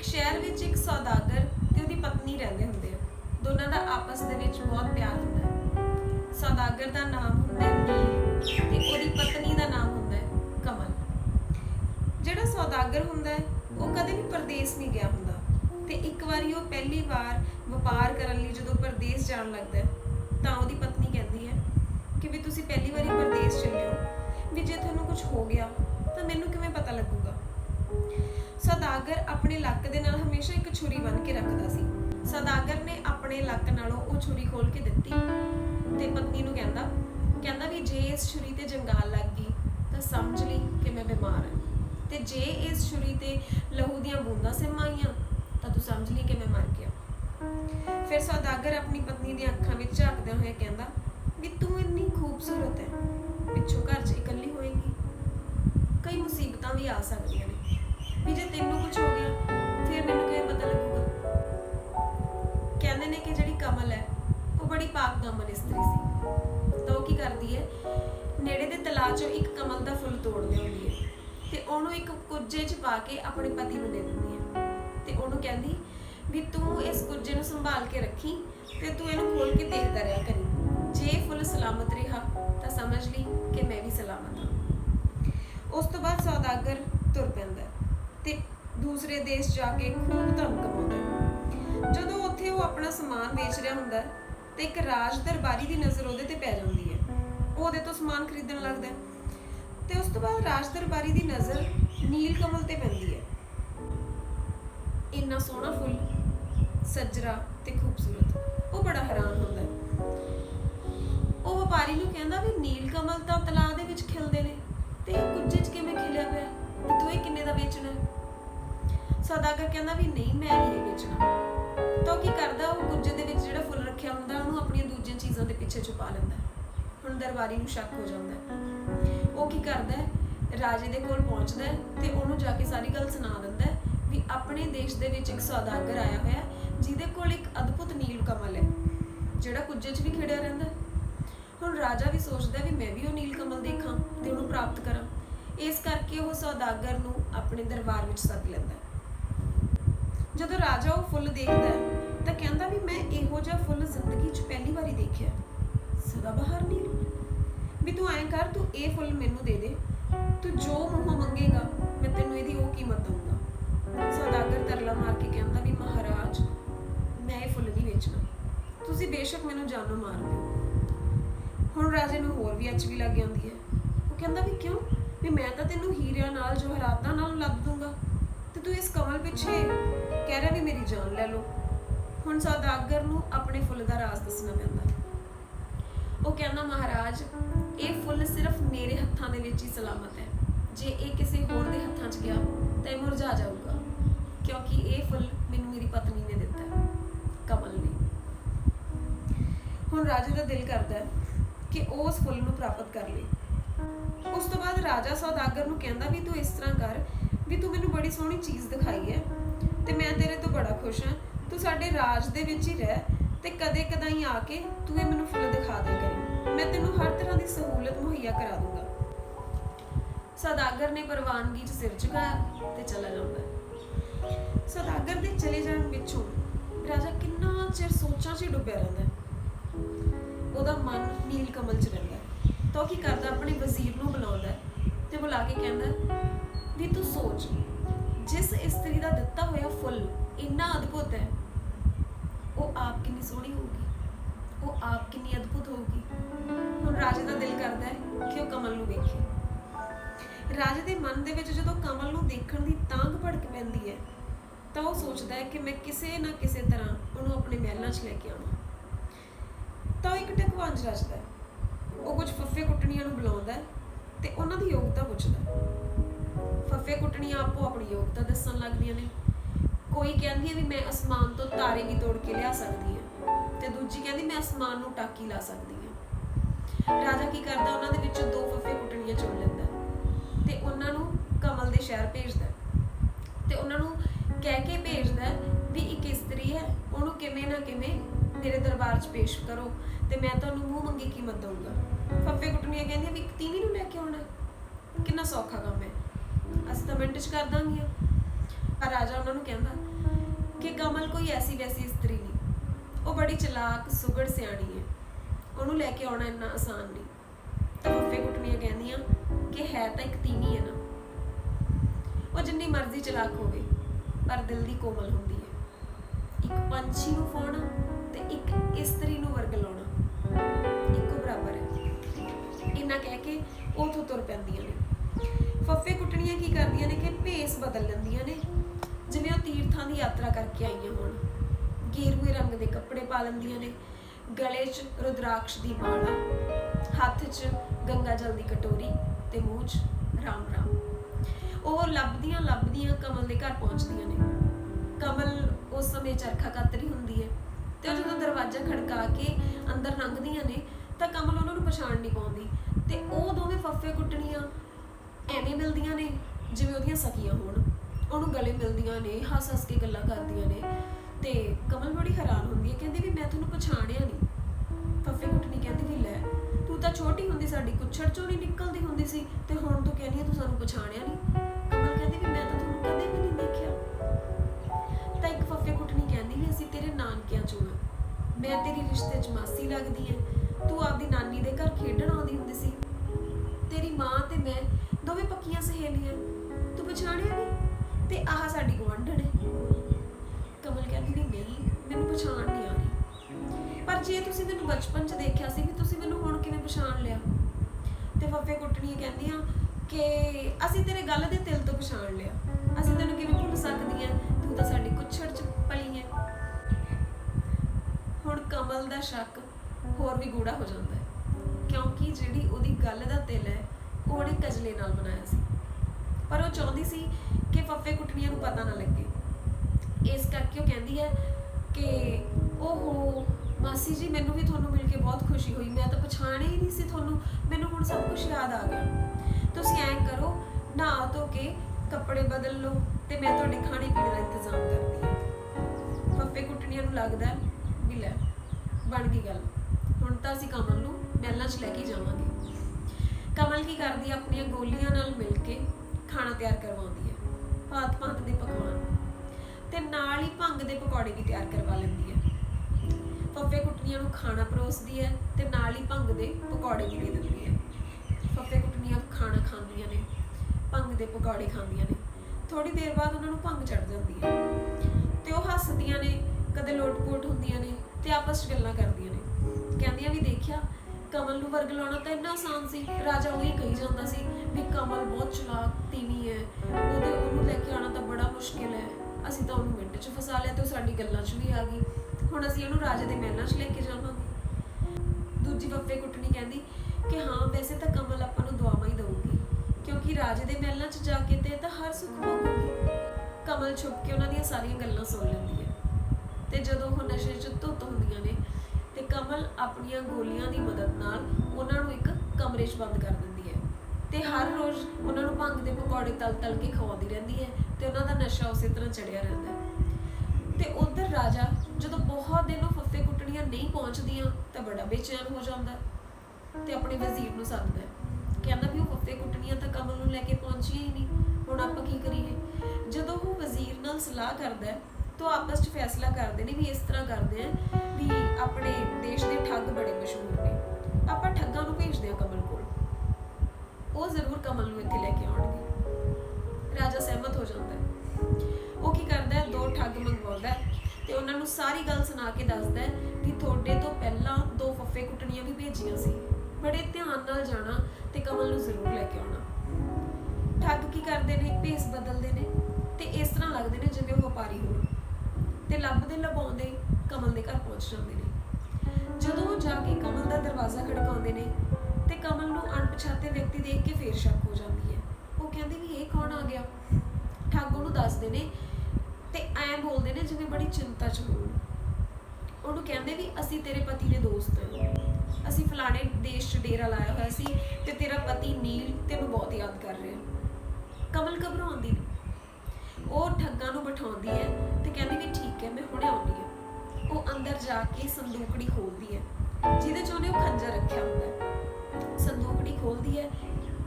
ਇੱਕ ਸ਼ਹਿਰ ਵਿੱਚ ਇੱਕ ਸੌਦਾਗਰ ਤੇ ਉਹਦੀ ਪਤਨੀ ਰਹਿੰਦੇ ਹੁੰਦੇ ਆ। ਦੋਨਾਂ ਦਾ ਆਪਸ ਦੇ ਵਿੱਚ ਬਹੁਤ ਪਿਆਰ ਹੁੰਦਾ ਹੈ। ਸੌਦਾਗਰ ਦਾ ਨਾਮ ਹੁੰਦਾ ਹੈ ਨੀਲ ਤੇ ਉਹਦੀ ਪਤਨੀ ਦਾ ਨਾਮ ਹੁੰਦਾ ਹੈ ਕਮਲ। ਜਿਹੜਾ ਸੌਦਾਗਰ ਹੁੰਦਾ ਹੈ, ਉਹ ਕਦੇ ਵੀ ਪਰਦੇਸ ਨਹੀਂ ਗਿਆ ਹੁੰਦਾ ਤੇ ਇੱਕ ਵਾਰੀ ਉਹ ਪਹਿਲੀ ਵਾਰ ਵਪਾਰ ਕਰਨ ਲਈ ਜਦੋਂ ਪਰਦੇਸ ਜਾਣ ਲੱਗਦਾ ਹੈ, ਤਾਂ ਉਹਦੀ ਪਤਨੀ ਕਹਿੰਦੀ ਹੈ ਕਿ ਵੀ ਤੁਸੀਂ ਪਹਿਲੀ ਵਾਰੀ ਪਰਦੇਸ ਚੱਲਿਓ ਵੀ ਜੇ ਤੁਹਾਨੂੰ ਕੁਝ ਹੋ ਗਿਆ ਤਾਂ ਮੈਨੂੰ ਕਿਵੇਂ ਪਤਾ ਲੱਗੂਗਾ? ਸੌਦਾਗਰ ਆਪਣੇ ਲੱਕ ਦੇ ਨਾਲ ਹਮੇਸ਼ਾ ਇੱਕ ਛੁਰੀ ਬੰਨ ਕੇ ਰੱਖਦਾ ਸੀ। ਸੌਦਾਗਰ ਨੇ ਆਪਣੇ ਲੱਕ ਨਾਲੋਂ ਉਹ ਛੁਰੀ ਖੋਲ ਕੇ ਦਿੱਤੀ ਤੇ ਪਤਨੀ ਨੂੰ ਕਹਿੰਦਾ ਕਹਿੰਦਾ ਵੀ ਜੇ ਇਸ ਛੁਰੀ ਤੇ ਜੰਗਾਲ ਲੱਗ ਗਈ ਤਾਂ ਸਮਝ ਲਈ ਕਿ ਮੈਂ ਬਿਮਾਰ ਹਾਂ। ਤੇ ਜੇ ਇਸ ਛੁਰੀ ਤੇ ਲਹੂ ਦੀਆਂ ਬੂੰਦਾਂ ਸਿਮਾਈਆਂ ਤਾਂ ਤੂੰ ਸਮਝ ਲਈ ਕਿ ਮੈਂ ਮਰ ਗਿਆ। ਫਿਰ ਸੌਦਾਗਰ ਆਪਣੀ ਪਤਨੀ ਦੀਆਂ ਅੱਖਾਂ ਵਿੱਚ ਝਾਕਦਿਆਂ ਹੋਏ ਕਹਿੰਦਾ, ਵੀ ਤੂੰ ਇੰਨੀ ਖੂਬਸੂਰਤ ਹੈ, ਪਿੱਛੋਂ ਘਰ 'ਚ ਇਕੱਲੀ ਹੋਏਗੀ। ਕਈ ਮੁਸੀਬਤਾਂ ਵੀ ਆ ਸਕਦੀਆਂ ਨੇ। ਵੀ ਜੇ ਤੈਨੂੰ ਕੁਝ ਹੋ ਗਿਆ, ਫਿਰ ਮੈਨੂੰ ਕਿਵੇਂ ਪਤਾ ਲੱਗੂਗਾ? ਕਹਿੰਦੇ ਨੇ ਕਿ ਜਿਹੜੀ ਕਮਲ ਹੈ, ਉਹ ਬੜੀ ਪਾਕ ਇਸਤਰੀ ਸੀ। ਤਾਂ ਉਹ ਕੀ ਕਰਦੀ ਹੈ? ਨੇੜੇ ਦੇ ਤਲਾਅ 'ਚੋਂ ਇੱਕ ਕਮਲ ਦਾ ਫੁੱਲ ਤੋੜ ਲਿਆਉਂਦੀ ਹੈ ਤੇ ਉਹਨੂੰ ਇੱਕ ਕੁੱਜੇ 'ਚ ਪਾ ਕੇ ਆਪਣੇ ਪਤੀ ਨੂੰ ਦੇ ਦਿੰਦੀ ਹੈ। ਤੇ ਉਹਨੂੰ ਕਹਿੰਦੀ, ਵੀ ਤੂੰ ਇਸ ਕੁੱਜੇ ਨੂੰ ਸੰਭਾਲ ਕੇ ਰੱਖੀ ਤੇ ਤੂੰ ਇਹਨੂੰ ਖੋਲ ਕੇ ਦੇਖਦਾ ਰਿਹਾ ਕਰੀ। ਜੇ ਇਹ ਫੁੱਲ ਸਲਾਮਤ ਰਿਹਾ, ਤਾਂ ਸਮਝ ਲਈ ਕਿ ਮੈਂ ਵੀ ਸਲਾਮਤ ਹਾਂ। ਉਸ ਤੋਂ ਬਾਅਦ ਸੌਦਾਗਰ ਤੁਰ ਪੈਂਦਾ ਤੇ ਦੂਸਰੇ ਦੇਸ਼ ਜਾ ਕੇ ਖੂਬ ਧਨ ਕਮਾਉਂਦਾ ਜਦੋਂ ਉੱਥੇ ਉਹ ਆਪਣਾ ਸਮਾਨ ਵੇਚ ਰਿਹਾ ਹੁੰਦਾ ਤੇ ਇੱਕ ਰਾਜ ਦਰਬਾਰੀ ਦੀ ਨਜ਼ਰ ਉਹਦੇ ਤੇ ਪੈ ਜਾਂਦੀ ਹੈ। ਉਹ ਉਹਦੇ ਤੋਂ ਸਮਾਨ ਖਰੀਦਣ ਲੱਗਦਾ ਤੇ ਉਸ ਤੋਂ ਬਾਅਦ ਰਾਜ ਦਰਬਾਰੀ ਦੀ ਨਜ਼ਰ ਨੀਲ ਕਮਲ ਤੇ ਪੈਂਦੀ ਹੈ। ਇੰਨਾ ਸੋਹਣਾ ਫੁੱਲ, ਸੱਜਰਾ ਤੇ ਖੂਬਸੂਰਤ, ਉਹ ਬੜਾ ਹੈਰਾਨ ਹੁੰਦਾ ਉਹ ਵਪਾਰੀ ਨੂੰ ਕਹਿੰਦਾ ਵੀ ਨੀਲ ਕਮਲ ਤਾਂ ਤਲਾਅ ਦੇ ਵਿੱਚ ਖਿਲਦੇ ਨੇ, ਤੇ ਇਹ ਕੁੱਜੇ 'ਚ ਕਿਵੇਂ ਖਿਲਿਆ ਪਿਆ? ਤੇ ਤੂੰ ਇਹ ਕਿੰਨੇ ਦਾ ਵੇਚਣਾ ਹੈ? ਸੌਦਾਗਰ ਕਹਿੰਦਾ ਵੀ ਨਹੀਂ, ਮੈਂ ਨਹੀਂ ਵੇਚਣਾ ਤਾਂ ਉਹ ਕੀ ਕਰਦਾ? ਉਹ ਕੁੱਜੇ ਦੇ ਵਿੱਚ ਜਿਹੜਾ ਫੁੱਲ ਰੱਖਿਆ ਹੁੰਦਾ, ਉਹਨੂੰ ਆਪਣੀਆਂ ਦੂਜੀਆਂ ਚੀਜ਼ਾਂ ਦੇ ਪਿੱਛੇ ਛੁਪਾ ਲੈਂਦਾ ਹੁਣ ਦਰਬਾਰੀ ਨੂੰ ਸ਼ੱਕ ਹੋ ਜਾਂਦਾ ਉਹ ਕੀ ਕਰਦਾ ਰਾਜੇ ਦੇ ਕੋਲ ਪਹੁੰਚਦਾ ਤੇ ਉਹਨੂੰ ਜਾ ਕੇ ਸਾਰੀ ਗੱਲ ਸੁਣਾ ਦਿੰਦਾ ਵੀ ਆਪਣੇ ਦੇਸ਼ ਦੇ ਵਿੱਚ ਇੱਕ ਸੌਦਾਗਰ ਆਇਆ ਹੋਇਆ ਜਿਹਦੇ ਕੋਲ ਇੱਕ ਅਦਭੁਤ ਨੀਲ ਕਮਲ ਹੈ, ਜਿਹੜਾ ਕੁੱਜੇ 'ਚ ਵੀ ਖਿੜਿਆ ਰਹਿੰਦਾ ਹੁਣ ਰਾਜਾ ਵੀ ਸੋਚਦਾ ਵੀ ਮੈਂ ਵੀ ਉਹ ਨੀਲ ਕਮਲ ਦੇਖਾਂ ਤੇ ਉਹਨੂੰ ਪ੍ਰਾਪਤ ਕਰਾਂ। ਇਸ ਕਰਕੇ ਉਹ ਸੌਦਾਗਰ ਨੂੰ ਆਪਣੇ ਦਰਬਾਰ ਵਿੱਚ ਸੱਦ ਲੈਂਦਾ ਜਦੋਂ ਰਾਜਾ ਉਹ ਫੁੱਲ ਦੇਖਦਾ ਹੈ, ਤਾਂ ਕਹਿੰਦਾ ਵੀ ਮੈਂ ਇਹੋ ਜਿਹਾ ਫੁੱਲ ਜ਼ਿੰਦਗੀ 'ਚ ਪਹਿਲੀ ਵਾਰੀ ਦੇਖਿਆ ਸਦਾ ਬਹਾਰ ਨੀਲ ਵੀ ਤੂੰ ਐਂ ਕਰ, ਤੂੰ ਇਹ ਫੁੱਲ ਮੈਨੂੰ ਦੇ ਦੇ। ਤੂੰ ਜੋ ਮੂੰਹੋਂ ਮੰਗੇਗਾ, ਮੈਂ ਤੈਨੂੰ ਇਹਦੀ ਉਹ ਕੀਮਤ ਦਊਂਗਾ। ਸੌਦਾਗਰ ਤਰਲਾ ਮਾਰ ਕੇ ਕਹਿੰਦਾ ਵੀ ਮਹਾਰਾਜ, ਮੈਂ ਇਹ ਫੁੱਲ ਨਹੀਂ ਵੇਚਣਾ। ਤੁਸੀਂ ਬੇਸ਼ੱਕ ਮੈਨੂੰ ਜਾਨੋਂ ਮਾਰ ਦਿਓ। ਹੁਣ ਰਾਜੇ ਨੂੰ ਹੋਰ ਵੀ ਅੱਛ ਵੀ ਲੱਗ ਜਾਂਦੀ ਹੈ। ਉਹ ਕਹਿੰਦਾ ਵੀ ਕਿਉਂ? ਵੀ ਮੈਂ ਤਾਂ ਤੈਨੂੰ ਹੀਰਿਆਂ ਨਾਲ, ਜਵਾਹਰਾਤਾਂ ਨਾਲ ਲੱਭ ਦੂੰਗਾ ਤੇ ਤੂੰ ਇਸ ਕਮਲ ਪਿੱਛੇ ਕਹਿ ਰਿਹਾ ਵੀ ਮੇਰੀ ਜਾਨ ਲੈ ਲਓ। ਹੁਣ ਸੌਦਾਗਰ ਨੂੰ ਆਪਣੇ ਫੁੱਲ ਦਾ ਰਾਜ਼ ਦੱਸਣਾ ਪੈਂਦਾ। ਉਹ ਕਹਿੰਦਾ, ਮਹਾਰਾਜ, ਇਹ ਫੁੱਲ ਸਿਰਫ ਮੇਰੇ ਹੱਥਾਂ ਦੇ ਵਿੱਚ ਹੀ ਸਲਾਮਤ ਹੈ। ਜੇ ਇਹ ਕਿਸੇ ਹੋਰ ਦੇ ਹੱਥਾਂ 'ਚ ਗਿਆ, ਤਾਂ ਇਹ ਮੁਰਝਾ ਜਾਊਗਾ। ਕਿਉਂਕਿ ਇਹ ਫੁੱਲ ਮੈਨੂੰ ਮੇਰੀ ਪਤਨੀ ਨੇ ਦਿੱਤਾ ਹੈ, ਕਮਲ ਨੇ। ਹੁਣ ਰਾਜੇ ਦਾ ਦਿਲ ਕਰਦਾ ਹੈ ਕਿ ਉਹ ਉਸ ਫੁੱਲ ਨੂੰ ਪ੍ਰਾਪਤ ਕਰ ਲੇ। ਉਸ ਤੋਂ ਬਾਅਦ ਰਾਜਾ ਸੌਦਾਗਰ ਨੂੰ ਕਹਿੰਦਾ ਵੀ ਤੂੰ ਇਸ ਤਰ੍ਹਾਂ ਕਰ ਵੀ ਤੂੰ ਮੈਨੂੰ ਬੜੀ ਸੋਹਣੀ ਚੀਜ਼ ਦਿਖਾਈ ਹੈ ਤੇ ਮੈਂ ਤੇਰੇ ਤੋਂ ਬੜਾ ਖੁਸ਼ ਹਾਂ। ਤੂੰ ਸਾਡੇ ਰਾਜ ਦੇ ਵਿੱਚ ਹੀ ਰਹਿ ਤੇ ਕਦੇ ਕਦਾਈ ਆ ਕੇ ਤੂੰ ਇਹ ਮੈਨੂੰ ਫੁੱਲ ਦਿਖਾ ਦੇ ਕਰੀ। ਮੈਂ ਤੈਨੂੰ ਹਰ ਤਰ੍ਹਾਂ ਦੀ ਸਹੂਲਤ ਮੁਹੱਈਆ ਕਰਾ ਦੂੰਗਾ। ਸੌਦਾਗਰ ਨੇ ਪ੍ਰਵਾਨਗੀ 'ਚ ਸਿਰ ਝੁਕਾਇਆ ਤੇ ਚਲਾ ਜਾਂਦਾ। ਹੈ। ਸੌਦਾਗਰ ਦੇ ਚਲੇ ਜਾਣ ਪਿੱਛੋਂ ਰਾਜਾ ਕਿੰਨਾ ਚਿਰ ਸੋਚਾਂ 'ਚ ਹੀ ਡੁੱਬਿਆ ਰਹਿੰਦਾ ਹੈ। ਉਹਦਾ ਮਨ ਨੀਲ ਕਮਲ 'ਚ ਰਹਿੰਦਾ ਤਾਂ ਉਹ ਕੀ ਕਰਦਾ? ਆਪਣੇ ਵਜ਼ੀਰ ਨੂੰ ਬੁਲਾਉਂਦਾ ਤੇ ਬੁਲਾ ਕੇ ਕਹਿੰਦਾ ਵੀ ਤੂੰ ਸੋਚ, ਜਿਸ ਇਸਤਰੀ ਦਾ ਦਿੱਤਾ ਹੋਇਆ ਫੁੱਲ ਇੰਨਾ ਅਦਭੁਤ ਹੈ, ਉਹ ਆਪ ਕਿੰਨੀ ਸੋਹਣੀ ਹੋਊਗੀ, ਉਹ ਆਪ ਕਿੰਨੀ ਅਦਭੁਤ ਹੋਊਗੀ। ਹੁਣ ਰਾਜੇ ਦਾ ਦਿਲ ਕਰਦਾ ਹੈ ਕਿ ਉਹ ਕਮਲ ਨੂੰ ਵੇਖੇ। ਰਾਜੇ ਦੇ ਮਨ ਦੇ ਵਿੱਚ ਜਦੋਂ ਕਮਲ ਨੂੰ ਦੇਖਣ ਦੀ ਤਾਂਘ ਭੜਕ ਪੈਂਦੀ ਹੈ, ਤਾਂ ਉਹ ਸੋਚਦਾ ਹੈ ਕਿ ਮੈਂ ਕਿਸੇ ਨਾ ਕਿਸੇ ਤਰ੍ਹਾਂ ਉਹਨੂੰ ਆਪਣੇ ਮਹਿਲਾਂ 'ਚ ਲੈ ਕੇ ਆਵਾਂ। ਤਾਂ ਉਹ ਇੱਕ ਟਕਵਾਂਜ ਰਚਦਾ ਉਹ ਕੁਝ ਫੱਫੇ ਕੁੱਟਣੀਆਂ ਨੂੰ ਬੁਲਾਉਂਦਾ ਹੈ ਤੇ ਉਹਨਾਂ ਦੀ ਯੋਗਤਾ ਪੁੱਛਦਾ ਹੈ ਫੱਫੇ ਕੁੱਟਣੀਆਂ ਆਪੋ ਆਪਣੀ ਯੋਗਤਾ ਦੱਸਣ ਲੱਗਦੀਆਂ ਨੇ। ਕੋਈ ਕਹਿੰਦੀ ਹੈ ਵੀ ਮੈਂ ਅਸਮਾਨ ਤੋਂ ਤਾਰੇ ਵੀ ਤੋੜ ਕੇ ਲਿਆ ਸਕਦੀ ਹਾਂ ਤੇ ਦੂਜੀ ਕਹਿੰਦੀ ਮੈਂ ਅਸਮਾਨ ਨੂੰ ਟਾਕੀ ਲਾ ਸਕਦੀ ਹਾਂ। ਰਾਜਾ ਕੀ ਕਰਦਾ? ਉਹਨਾਂ ਦੇ ਵਿੱਚੋਂ ਦੋ ਫੱਫੇ ਕੁੱਟਣੀਆਂ ਚੁਣ ਲੈਂਦਾ ਤੇ ਉਹਨਾਂ ਨੂੰ ਕਮਲ ਦੇ ਸ਼ਹਿਰ ਭੇਜਦਾ ਤੇ ਉਹਨਾਂ ਨੂੰ ਕਹਿ ਕੇ ਭੇਜਦਾ ਵੀ ਇੱਕ ਇਸਤਰੀ ਹੈ? ਉਹਨੂੰ ਕਿਵੇਂ ਨਾ ਕਿਵੇਂ ਮੇਰੇ ਦਰਬਾਰ 'ਚ ਪੇਸ਼ ਕਰੋ ਤੇ ਮੈਂ ਤੁਹਾਨੂੰ ਮੂੰਹ ਮੰਗੀ ਕੀਮਤ ਦਊਂਗਾ। ਫੱਫੇ ਕੁੱਟਣੀਆਂ ਕਹਿੰਦੀਆਂ ਵੀ ਇੱਕ ਤੀਵੀਂ ਨੂੰ ਲੈ ਕੇ ਆਉਣਾ ਕਿੰਨਾ ਸੌਖਾ ਕੰਮ ਹੈ। ਅਸੀਂ ਤਾਂ ਮਿੰਟ 'ਚ ਕਰ ਦਾਂਗੀਆਂ ਪਰ ਰਾਜਾ ਉਹਨਾਂ ਨੂੰ ਕਹਿੰਦਾ ਕਿ ਕਮਲ ਕੋਈ ਐਸੀ ਵੈਸੀ ਇਸਤਰੀ ਨਹੀਂ। ਉਹ ਬੜੀ ਚਲਾਕ, ਸੁਗੜ ਸਿਆਣੀ ਹੈ। ਉਹਨੂੰ ਲੈ ਕੇ ਆਉਣਾ ਇੰਨਾ ਆਸਾਨ ਨਹੀਂ। ਤਾਂ ਫੱਫੇ ਕੁੱਟਣੀਆਂ ਕਹਿੰਦੀਆਂ ਕਿ ਹੈ ਤਾਂ ਇੱਕ ਤੀਵੀਂ ਹੈ ਨਾ। ਉਹ ਜਿੰਨੀ ਮਰਜ਼ੀ ਚਲਾਕ ਹੋਵੇ, ਪਰ ਦਿਲ ਦੀ ਕੋਮਲ ਹੁੰਦੀ ਹੈ। ਇੱਕ ਪੰਛੀ ਨੂੰ ਫੋਣਾ ਤੇ ਇੱਕ ਇਸਤਰੀ ਨੂੰ ਵਰਗ ਲਾਉਣਾ। ਇੱਕੋ ਬਰਾਬਰ ਹੈ। ਇੰਨਾ ਕਹਿ ਕੇ ਉਥੋਂ ਤੁਰ ਪੈਂਦੀਆਂ ਨੇ। ਫੱਫੇ ਕੁੱਟਣੀਆਂ ਕੀ ਕਰਦੀਆਂ ਨੇ ਕਿ ਭੇਸ ਬਦਲ ਲੈਂਦੀਆਂ ਨੇ। ਜਿਵੇਂ ਉਹ ਤੀਰਥਾਂ ਦੀ ਯਾਤਰਾ ਕਰਕੇ ਆਈਆਂ ਹੋਣ। ਗੇਰੂਏ ਰੰਗ ਦੇ ਕੱਪੜੇ ਪਾ ਲੈਂਦੀਆਂ ਨੇ। ਗਲੇ 'ਚ ਰੁਦਰਾਕਸ਼ ਦੀ ਮਾਲਾ ਹੱਥ 'ਚ ਗੰਗਾ ਜਲ ਦੀ ਕਟੋਰੀ ਤੇ ਮੂੰਹ 'ਚ ਰਾਮ ਰਾਮ। ਉਹ ਲੱਭਦੀਆਂ ਲੱਭਦੀਆਂ ਕਮਲ ਦੇ ਘਰ ਪਹੁੰਚਦੀਆਂ ਨੇ। ਕਮਲ ਉਸ ਸਮੇਂ ਚਰਖਾ ਕੱਤਰੀ ਹੁੰਦੀ ਹੈ ਤੇ ਉਹ ਜਦੋਂ ਦਰਵਾਜ਼ਾ ਖੜਕਾ ਕੇ ਅੰਦਰ ਲੰਘਦੀਆਂ ਨੇ ਤਾਂ ਕਮਲ ਉਹਨਾਂ ਨੂੰ ਪਛਾਣ ਨਹੀਂ ਪਾਉਂਦੀ। ਤੇ ਉਹ ਦੋਵੇਂ ਫੱਫੇ ਕੁੱਟਣੀਆਂ ਐਵੇਂ ਮਿਲਦੀਆਂ ਨੇ, ਜਿਵੇਂ ਉਹਦੀਆਂ ਸਕੀਆਂ ਹੋਣ। ਉਹਨੂੰ ਗਲੇ ਮਿਲਦੀਆਂ ਨੇ, ਹੱਸ ਹੱਸ ਕੇ ਗੱਲਾਂ ਕਰਦੀਆਂ ਨੇ। ਤੇ ਕਮਲ ਬੜੀ ਹੈਰਾਨ ਹੁੰਦੀ ਹੈ, ਕਹਿੰਦੀ ਵੀ ਮੈਂ ਤੁਹਾਨੂੰ ਪਛਾਣਿਆ ਨਹੀਂ ਫੱਫੇ ਕੁੱਟਣੀ ਕਹਿੰਦੀ ਵੀ ਲੈ, ਤੂੰ ਤਾਂ ਛੋਟੀ ਹੁੰਦੀ ਸਾਡੀ, ਕੁੱਛੜ ਚੋਂ ਨਹੀਂ ਨਿਕਲਦੀ ਹੁੰਦੀ ਸੀ, ਤੇ ਹੁਣ ਤੂੰ ਕਹਿੰਦੀ ਤੂੰ ਸਾਨੂੰ ਪਛਾਣਿਆ ਨਹੀਂ ਕਮਲ ਕਹਿੰਦੀ ਵੀ ਮੈਂ ਤਾਂ ਤੁਹਾਨੂੰ ਕਦੇ ਵੀ ਨਹੀਂ ਦੇਖਿਆ। ਤਾਂ ਇੱਕ ਫੱਫੇ ਕੁੱਟਣੀ ਕਹਿੰਦੀ ਵੀ ਅਸੀਂ ਤੇਰੇ ਨਾਨਕਿਆਂ ਚੋਂ ਮੈਂ ਤੇਰੀ ਰਿਸ਼ਤੇ 'ਚ ਮਾਸੀ ਲੱਗਦੀ ਐ ਪਛਾਣ ਲਿਆ। ਤੇ ਫੱਫੇ ਕੁੱਟਣੀਆਂ ਕਹਿੰਦੀਆਂ ਕਿ ਅਸੀਂ ਤੇਰੇ ਗੱਲ ਦੇ ਤਿਲ ਤੋਂ ਪਛਾਣ ਲਿਆ। ਅਸੀਂ ਤੈਨੂੰ ਕਿਵੇਂ ਭੁੱਲ ਸਕਦੀਆਂ? ਤੂੰ ਤਾਂ ਸਾਡੀ ਕੁੱਛੜ 'ਚ ਪਲੀ ਹੈ ਹੁਣ ਕਮਲ ਦਾ ਸ਼ੱਕ ਹੋਰ ਵੀ ਗੂੜਾ ਹੋ ਜਾਂਦਾ ਹੈ। ਕਿਉਂਕਿ ਜਿਹੜੀ ਉਹਦੀ ਗੱਲ ਦਾ ਤਿਲ ਹੈ, ਉਹ ਉਹਨੇ ਕਜਲੇ ਨਾਲ ਬਣਾਇਆ ਸੀ। ਪਰ ਉਹ ਚਾਹੁੰਦੀ ਸੀ ਕਿ ਫੱਫੇ ਕੁੱਟਣੀਆਂ ਨੂੰ ਪਤਾ ਨਾ ਲੱਗੇ। ਇਸ ਕਰਕੇ ਉਹ ਕਹਿੰਦੀ ਹੈ ਕਿ ਉਹ ਮਾਸੀ ਜੀ, ਮੈਨੂੰ ਵੀ ਤੁਹਾਨੂੰ ਮਿਲ ਕੇ ਬਹੁਤ ਮੈਂ ਤਾਂ ਪਛਾਣਿਆ ਹੀ ਨਹੀਂ ਸੀ ਤੁਹਾਨੂੰ। ਮੈਨੂੰ ਹੁਣ ਸਭ ਕੁਝ ਯਾਦ ਆ ਗਿਆ। ਤੁਸੀਂ ਐਂ ਕਰੋ, ਨਹਾ ਧੋ ਕੇ ਕੱਪੜੇ ਬਦਲ ਲਓ ਤੇ ਮੈਂ ਤੁਹਾਡੇ ਖਾਣੇ ਪੀਣੇ ਦਾ ਇੰਤਜ਼ਾਮ ਕਰਦੀ ਹਾਂ। ਫੱਫੇ ਕੁੱਟਣੀਆਂ ਨੂੰ ਲੱਗਦਾ ਵੀ ਲੈ, ਬਣ ਗਈ ਗੱਲ। ਹੁਣ ਤਾਂ ਅਸੀਂ ਕਮਲ ਨੂੰ ਮਹਿਲਾਂ 'ਚ ਲੈ ਕੇ ਜਾਵਾਂਗੇ। ਕਮਲ ਕੀ ਕਰਦੀ ਆਪਣੀਆਂ ਗੋਲੀਆਂ ਨਾਲ ਮਿਲ ਕੇ ਖਾਣਾ ਤਿਆਰ ਕਰਵਾਉਂਦੀ ਹੈ। ਭਾਤ ਭਾਤ ਦੇ ਪਕਵਾਨ। ਤੇ ਨਾਲ ਹੀ ਭੰਗ ਦੇ ਪਕੌੜੇ ਵੀ ਤਿਆਰ ਕਰਵਾ ਲੈਂਦੀ ਹੈ। ਫੱਫੇ ਕੁੱਟਣੀਆਂ ਨੂੰ ਖਾਣਾ ਪਰੋਸਦੀ ਹੈ ਤੇ ਨਾਲ ਹੀ ਭੰਗ ਦੇ ਪਕੌੜੇ ਵੀ ਦੇ ਦਿੰਦੀ ਹੈ। ਫੱਫੇ ਕੁੱਟਣੀਆਂ ਖਾਣਾ ਖਾਂਦੀਆਂ ਨੇ, ਭੰਗ ਦੇ ਪਕੌੜੇ ਖਾਂਦੀਆਂ ਨੇ। ਥੋੜੀ ਦੇਰ ਬਾਅਦ ਉਹਨਾਂ ਨੂੰ ਭੰਗ ਚੜ ਜਾਂਦੀ ਹੈ। ਤੇ ਉਹ ਹੱਸਦੀਆਂ ਨੇ, ਕਦੇ ਲੋਟ-ਪੋਟ ਹੁੰਦੀਆਂ ਨੇ ਤੇ ਆਪਸ 'ਚ ਗੱਲਾਂ ਕਰਦੀਆਂ ਨੇ। ਕਹਿੰਦੀਆਂ ਵੀ ਦੇਖਿਆ, ਕਮਲ ਨੂੰ ਵਰਗ ਲਾਉਣਾ ਤਾਂ ਇੰਨਾ ਆਸਾਨ ਸੀ। ਰਾਜਾ ਉਹੀ ਕਹੀ ਜਾਂਦਾ ਸੀ ਵੀ ਕਮਲ ਬਹੁਤ ਚਲਾਕ, ਤੀਵੀ ਹੈ। ਉਹਦੇ ਉਹਨੂੰ ਲੈ ਕੇ ਆਉਣਾ ਤਾਂ ਬੜਾ ਮੁਸ਼ਕਿਲ ਹੈ। ਅਸੀਂ ਤਾਂ ਉਹਨੂੰ ਮਿੰਟ 'ਚ ਫਸਾ ਲਿਆ ਤੇ ਉਹ ਸਾਡੀ ਗੱਲਾਂ 'ਚ ਵੀ ਆ ਗਈ। ਹੁਣ ਅਸੀਂ ਉਹਨੂੰ ਰਾਜੇ ਦੇ ਮਹਿਲਾਂ 'ਚ ਲੈ ਕੇ ਜਾਵਾਂਗੇ ਦੂਜੀ ਫੱਫੇ ਕੁੱਟਣੀ ਕਹਿੰਦੀ ਕਿ ਹਾਂ, ਵੈਸੇ ਤਾਂ ਕਮਲ ਆਪਾਂ ਨੂੰ ਦੁਆਵਾਂ ਹੀ ਦਊਗੀ। ਕਿਉਂਕਿ ਰਾਜੇ ਦੇ ਮਹਿਲਾਂ 'ਚ ਜਾ ਕੇ ਤੇ ਤਾਂ ਹਰ ਸੁੱਖ ਮੰਗੂਗੀ ਕਮਲ ਛੁਪ ਕੇ ਉਹਨਾਂ ਦੀਆਂ ਸਾਰੀਆਂ ਗੱਲਾਂ ਸੁਣ ਲੈਂਦੀ ਹੈ। ਤੇ ਜਦੋਂ ਉਹ ਨਸ਼ੇ 'ਚ ਧੁੱਤ ਹੁੰਦੀਆਂ ਨੇ ਤੇ ਕਮਲ ਆਪਣੀਆਂ ਗੋਲੀਆਂ ਦੀ ਮਦਦ ਨਾਲ ਉਹਨਾਂ ਨੂੰ ਇੱਕ ਕਮਰੇ 'ਚ ਬੰਦ ਕਰ ਦਿੰਦੀ ਹੈ। ਤੇ ਹਰ ਰੋਜ਼ ਉਹਨਾਂ ਨੂੰ ਭੰਗ ਦੇ ਪਕੌੜੇ ਤਲ-ਤਲ ਕੇ ਖਵਾਉਂਦੀ ਰਹਿੰਦੀ ਹੈ ਤੇ ਉਹਨਾਂ ਦਾ ਨਸ਼ਾ ਉਸੇ ਤਰ੍ਹਾਂ ਚੜਿਆ ਰਹਿੰਦਾ ਹੈ। ਤੇ ਉਧਰ ਰਾਜਾ ਜਦੋਂ ਬਹੁਤ ਦਿਨ ਉਹ ਫੱਫੇ ਕੁੱਟਣੀਆਂ ਨਹੀਂ ਪਹੁੰਚਦੀਆਂ ਤਾਂ ਬੜਾ ਬੇਚੈਨ ਹੋ ਜਾਂਦਾ ਤੇ ਆਪਣੇ ਵਜ਼ੀਰ ਨੂੰ ਸੱਦਦਾ ਕਹਿੰਦਾ ਵੀ ਉਹ ਫੱਫੇ ਕੁੱਟਣੀਆਂ ਤਾਂ ਕਮਲ ਨੂੰ ਲੈ ਕੇ ਪਹੁੰਚੀਆਂ ਹੀ ਨਹੀਂ, ਹੁਣ ਆਪਾਂ ਕੀ ਕਰੀਏ? ਜਦੋਂ ਉਹ ਵਜ਼ੀਰ ਨਾਲ ਸਲਾਹ ਕਰਦਾ ਹੈ, ਤਾਂ ਉਹ ਆਪਸ 'ਚ ਫੈਸਲਾ ਕਰਦੇ ਨੇ ਵੀ ਇਸ ਤਰ੍ਹਾਂ ਕਰਦੇ ਆ ਵੀ ਆਪਣੇ ਦੇਸ਼ ਦੇ ਠੱਗ ਬੜੇ ਮਸ਼ਹੂਰ ਨੇ। ਆਪਾਂ ਠੱਗਾਂ ਨੂੰ ਭੇਜਦੇ ਆ ਕਮਲ ਸਾਰੀ ਗੱਲ ਸੁਣਾ ਕੇ ਦੱਸਦਾ ਹੈ ਤੁਹਾਡੇ ਤੋਂ ਪਹਿਲਾਂ ਦੋ ਫੱਫੇ ਕੁੱਟਣੀਆਂ ਵੀ ਭੇਜੀਆਂ ਸੀ। ਬੜੇ ਧਿਆਨ ਨਾਲ ਜਾਣਾ ਤੇ ਕਮਲ ਨੂੰ ਜ਼ਰੂਰ ਲੈ ਕੇ ਆਉਣਾ। ਠੱਗ ਕੀ ਕਰਦੇ ਨੇ, ਭੇਸ ਬਦਲਦੇ ਨੇ ਤੇ ਇਸ ਤਰ੍ਹਾਂ ਲੱਗਦੇ ਨੇ ਜਿਵੇਂ ਉਹ ਵਪਾਰੀ ਹੋਣ। ਤੇ ਲੱਭਦੇ ਲਬਾਉਂਦੇ ਕਮਲ ਦੇ ਘਰ ਪਹੁੰਚ ਜਾਂਦੇ ਨੇ। ਜਦੋਂ ਉਹ ਜਾ ਕੇ ਕਮਲ ਦਾ ਦਰਵਾਜ਼ਾ ਖੜਕਾਉਂਦੇ ਨੇ ਤੇ ਕਮਲ ਨੂੰ ਅਣਪਛਾਤੇ ਵਿਅਕਤੀ ਦੇਖ ਕੇ ਫੇਰ ਸ਼ੱਕ ਹੋ ਜਾਂਦੀ ਹੈ। ਉਹ ਕਹਿੰਦੇ ਵੀ ਇਹ ਕੌਣ ਆ ਗਿਆ? ਠੱਗ ਉਹਨੂੰ ਦੱਸਦੇ ਨੇ ਤੇ ਐਂ ਬੋਲਦੇ ਨੇ ਜਿਵੇਂ ਬੜੀ ਚਿੰਤਾ ਚ ਹੋਣ। ਉਹਨੂੰ ਕਹਿੰਦੇ ਵੀ ਅਸੀਂ ਤੇਰੇ ਪਤੀ ਦੇ ਦੋਸਤ ਹਾਂ। ਅਸੀਂ ਫਲਾਣੇ ਦੇਸ਼ 'ਚ ਡੇਰਾ ਲਾਇਆ ਹੋਇਆ ਸੀ ਤੇ ਤੇਰਾ ਪਤੀ ਨੀਲ ਤੈਨੂੰ ਬਹੁਤ ਯਾਦ ਕਰ ਰਿਹਾ। ਕਮਲ ਘਬਰਾਉਂਦੀ ਉਹ ਠੱਗਾਂ ਨੂੰ ਬਿਠਾਉਂਦੀ ਹੈ ਤੇ ਕਹਿੰਦੀ ਵੀ ਠੀਕ ਹੈ, ਮੈਂ ਹੁਣੇ ਆਉਂਦੀ ਹਾਂ। ਉਹ ਅੰਦਰ ਜਾ ਕੇ ਸੰਦੂਕੜੀ ਖੋਲਦੀ ਹੈ, ਜਿਹਦੇ 'ਚ ਉਹਨੇ ਉਹ ਖੰਜਰ ਰੱਖਿਆ ਹੁੰਦਾ ਸੰਦੂਕੜੀ ਖੋਲਦੀ ਹੈ,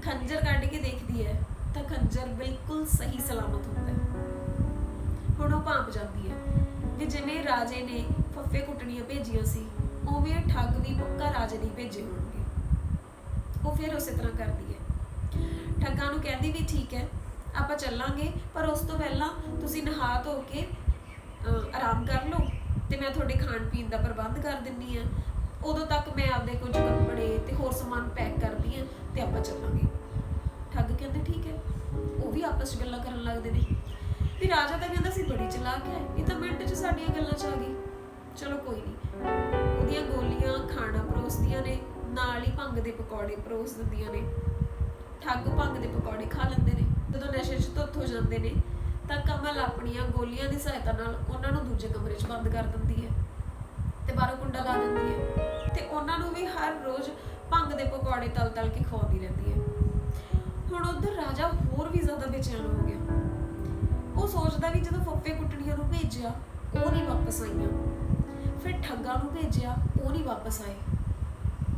ਖੰਜਰ ਕੱਢ ਕੇ ਦੇਖਦੀ ਹੈ ਤਾਂ ਖੰਜਰ ਬਿਲਕੁਲ ਸਹੀ ਸਲਾਮਤ ਹੁੰਦਾ ਹੈ। ਹੁਣ ਉਹ ਭਾਂਪ ਜਾਂਦੀ ਹੈ। ਵੀ ਜਿਵੇਂ ਰਾਜੇ ਨੇ ਫੱਫੇ ਕੁੱਟਣੀਆਂ ਭੇਜੀਆਂ ਸੀ, ਉਵੇਂ ਠੱਗ ਵੀ ਪੱਕਾ ਰਾਜੇ ਨੇ ਭੇਜੇ ਹੋਣਗੇ। ਉਹ ਫਿਰ ਉਸੇ ਤਰ੍ਹਾਂ ਕਰਦੀ ਹੈ। ਠੱਗਾਂ ਨੂੰ ਕਹਿੰਦੀ ਵੀ ਠੀਕ ਹੈ, ਆਪਾਂ ਚੱਲਾਂਗੇ, ਪਰ ਉਸ ਤੋਂ ਪਹਿਲਾਂ ਤੁਸੀਂ ਨਹਾ ਧੋ ਕੇ ਆਰਾਮ ਕਰ ਲਓ ਤੇ ਮੈਂ ਤੁਹਾਡੇ ਖਾਣ ਪੀਣ ਦਾ ਪ੍ਰਬੰਧ ਕਰ ਦਿੰਨੀ ਆ ਉਦੋਂ ਤੱਕ ਮੈਂ ਆਪਦੇ ਕੁਝ ਕੱਪੜੇ ਤੇ ਹੋਰ ਸਮਾਨ ਪੈਕ ਕਰਦੀ ਆ ਤੇ ਆਪਾਂ ਚੱਲਾਂਗੇ। ਠੱਗ ਕਹਿੰਦੇ ਠੀਕ ਹੈ, ਉਹ ਵੀ ਆਪਸ ਵਿੱਚ ਗੱਲਾਂ ਕਰਨ ਲੱਗਦੇ ਨੇ। ਵੀ ਰਾਜਾ ਤਾਂ ਕਹਿੰਦਾ ਸੀ ਬੜੀ ਚਲਾਕ ਹੈ, ਇਹ ਤਾਂ ਮਿੰਟ 'ਚ ਸਾਡੀਆਂ ਗੱਲਾਂ 'ਚ ਆ ਗਈ। ਚਲੋ ਕੋਈ ਨਹੀਂ ਉਹਦੀਆਂ ਗੋਲੀਆਂ ਖਾਣਾ ਪਰੋਸਦੀਆਂ ਨੇ, ਨਾਲ ਹੀ ਭੰਗ ਦੇ ਪਕੌੜੇ ਪਰੋਸ ਦਿੰਦੀਆਂ ਨੇ। ਠੱਗ ਭੰਗ ਦੇ ਪਕੌੜੇ ਖਾ ਲੈਂਦੇ ਨੇ, ਜਦੋਂ ਨਸ਼ੇ 'ਚ ਧੁੱਤ ਹੋ ਜਾਂਦੇ ਨੇ, ਤਾਂ ਕਮਲ ਆਪਣੀਆਂ ਗੋਲੀਆਂ ਦੀ ਸਹਾਇਤਾ ਨਾਲ ਉਹਨਾਂ ਨੂੰ ਦੂਜੇ ਕਮਰੇ 'ਚ ਬੰਦ ਕਰ ਦਿੰਦੀ ਹੈ ਤੇ ਬਾਹਰੋਂ ਕੁੰਡਾ ਲਾ ਦਿੰਦੀ ਹੈ ਤੇ ਉਹਨਾਂ ਨੂੰ ਵੀ ਹਰ ਰੋਜ਼ ਭੰਗ ਦੇ ਪਕੌੜੇ ਤਲ ਤਲ ਕੇ ਖਵਾਉਂਦੀ ਰਹਿੰਦੀ ਹੈ। ਹੁਣ ਉਧਰ ਰਾਜਾ ਹੋਰ ਵੀ ਜ਼ਿਆਦਾ ਬੇਚੈਨ ਹੋ ਗਿਆ। ਉਹ ਸੋਚਦਾ ਵੀ ਜਦੋਂ ਫੱਫੇ ਕੁੱਟਣੀਆਂ ਨੂੰ ਭੇਜਿਆ, ਉਹ ਨਹੀਂ ਵਾਪਸ ਆਈਆਂ। ਫਿਰ ਠੱਗਾਂ ਨੂੰ ਭੇਜਿਆ, ਉਹ ਨਹੀਂ ਵਾਪਸ ਆਏ।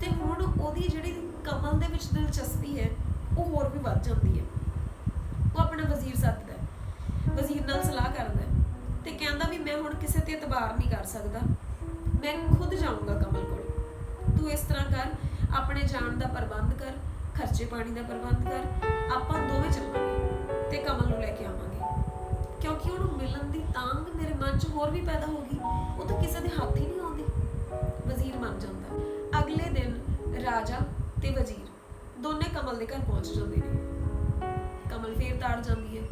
ਤੇ ਹੁਣ ਉਹਦੀ ਜਿਹੜੀ ਕਮਲ ਦੇ ਵਿੱਚ ਦਿਲਚਸਪੀ ਹੈ, ਉਹ ਹੋਰ ਵੀ ਵੱਧ ਜਾਂਦੀ ਹੈ। ਉਹ ਆਪਣਾ ਵਜ਼ੀਰ ਸੱਦਦਾ ਵਜ਼ੀਰ ਨਾਲ ਸਲਾਹ ਕਰਦਾ ਤੇ ਕਹਿੰਦਾ ਵੀ ਮੈਂ ਹੁਣ ਕਿਸੇ ਤੇ ਇਤਬਾਰ ਨਹੀਂ ਕਰ ਸਕਦਾ। ਮੈਂ ਖੁਦ ਜਾਊਂਗਾ ਕਮਲ ਕੋਲ। ਤੂੰ ਇਸ ਤਰ੍ਹਾਂ ਕਰ, ਆਪਣੇ ਜਾਣ ਦਾ ਪ੍ਰਬੰਧ ਕਰ, ਖਰਚੇ ਪਾਣੀ ਦਾ ਪ੍ਰਬੰਧ ਕਰ, ਆਪਾਂ ਦੋਵੇਂ ਚੱਲਾਂਗੇ ਤੇ ਕਮਲ ਨੂੰ ਲੈ ਕੇ ਆਵਾਂਗੇ। ਕਿਉਂਕਿ ਉਹਨੂੰ ਮਿਲਣ ਦੀ ਤਾਂਗ ਮੇਰੇ ਮਨ 'ਚ ਹੋਰ ਵੀ ਪੈਦਾ ਹੋ ਗਈ। ਉਹ ਤਾਂ ਕਿਸੇ ਦੇ ਹੱਥ ਹੀ ਨਹੀਂ ਆਉਂਦੀ। ਵਜ਼ੀਰ ਮੰਨ ਜਾਂਦਾ। ਅਗਲੇ ਦਿਨ ਰਾਜਾ ਤੇ ਵਜ਼ੀਰ ਦੋਨੇ ਕਮਲ ਦੇ ਘਰ ਪਹੁੰਚ ਜਾਂਦੇ ਨੇ। ਕਮਲ ਫੇਰ ਤਾੜ ਜਾਂਦੀ ਹੈ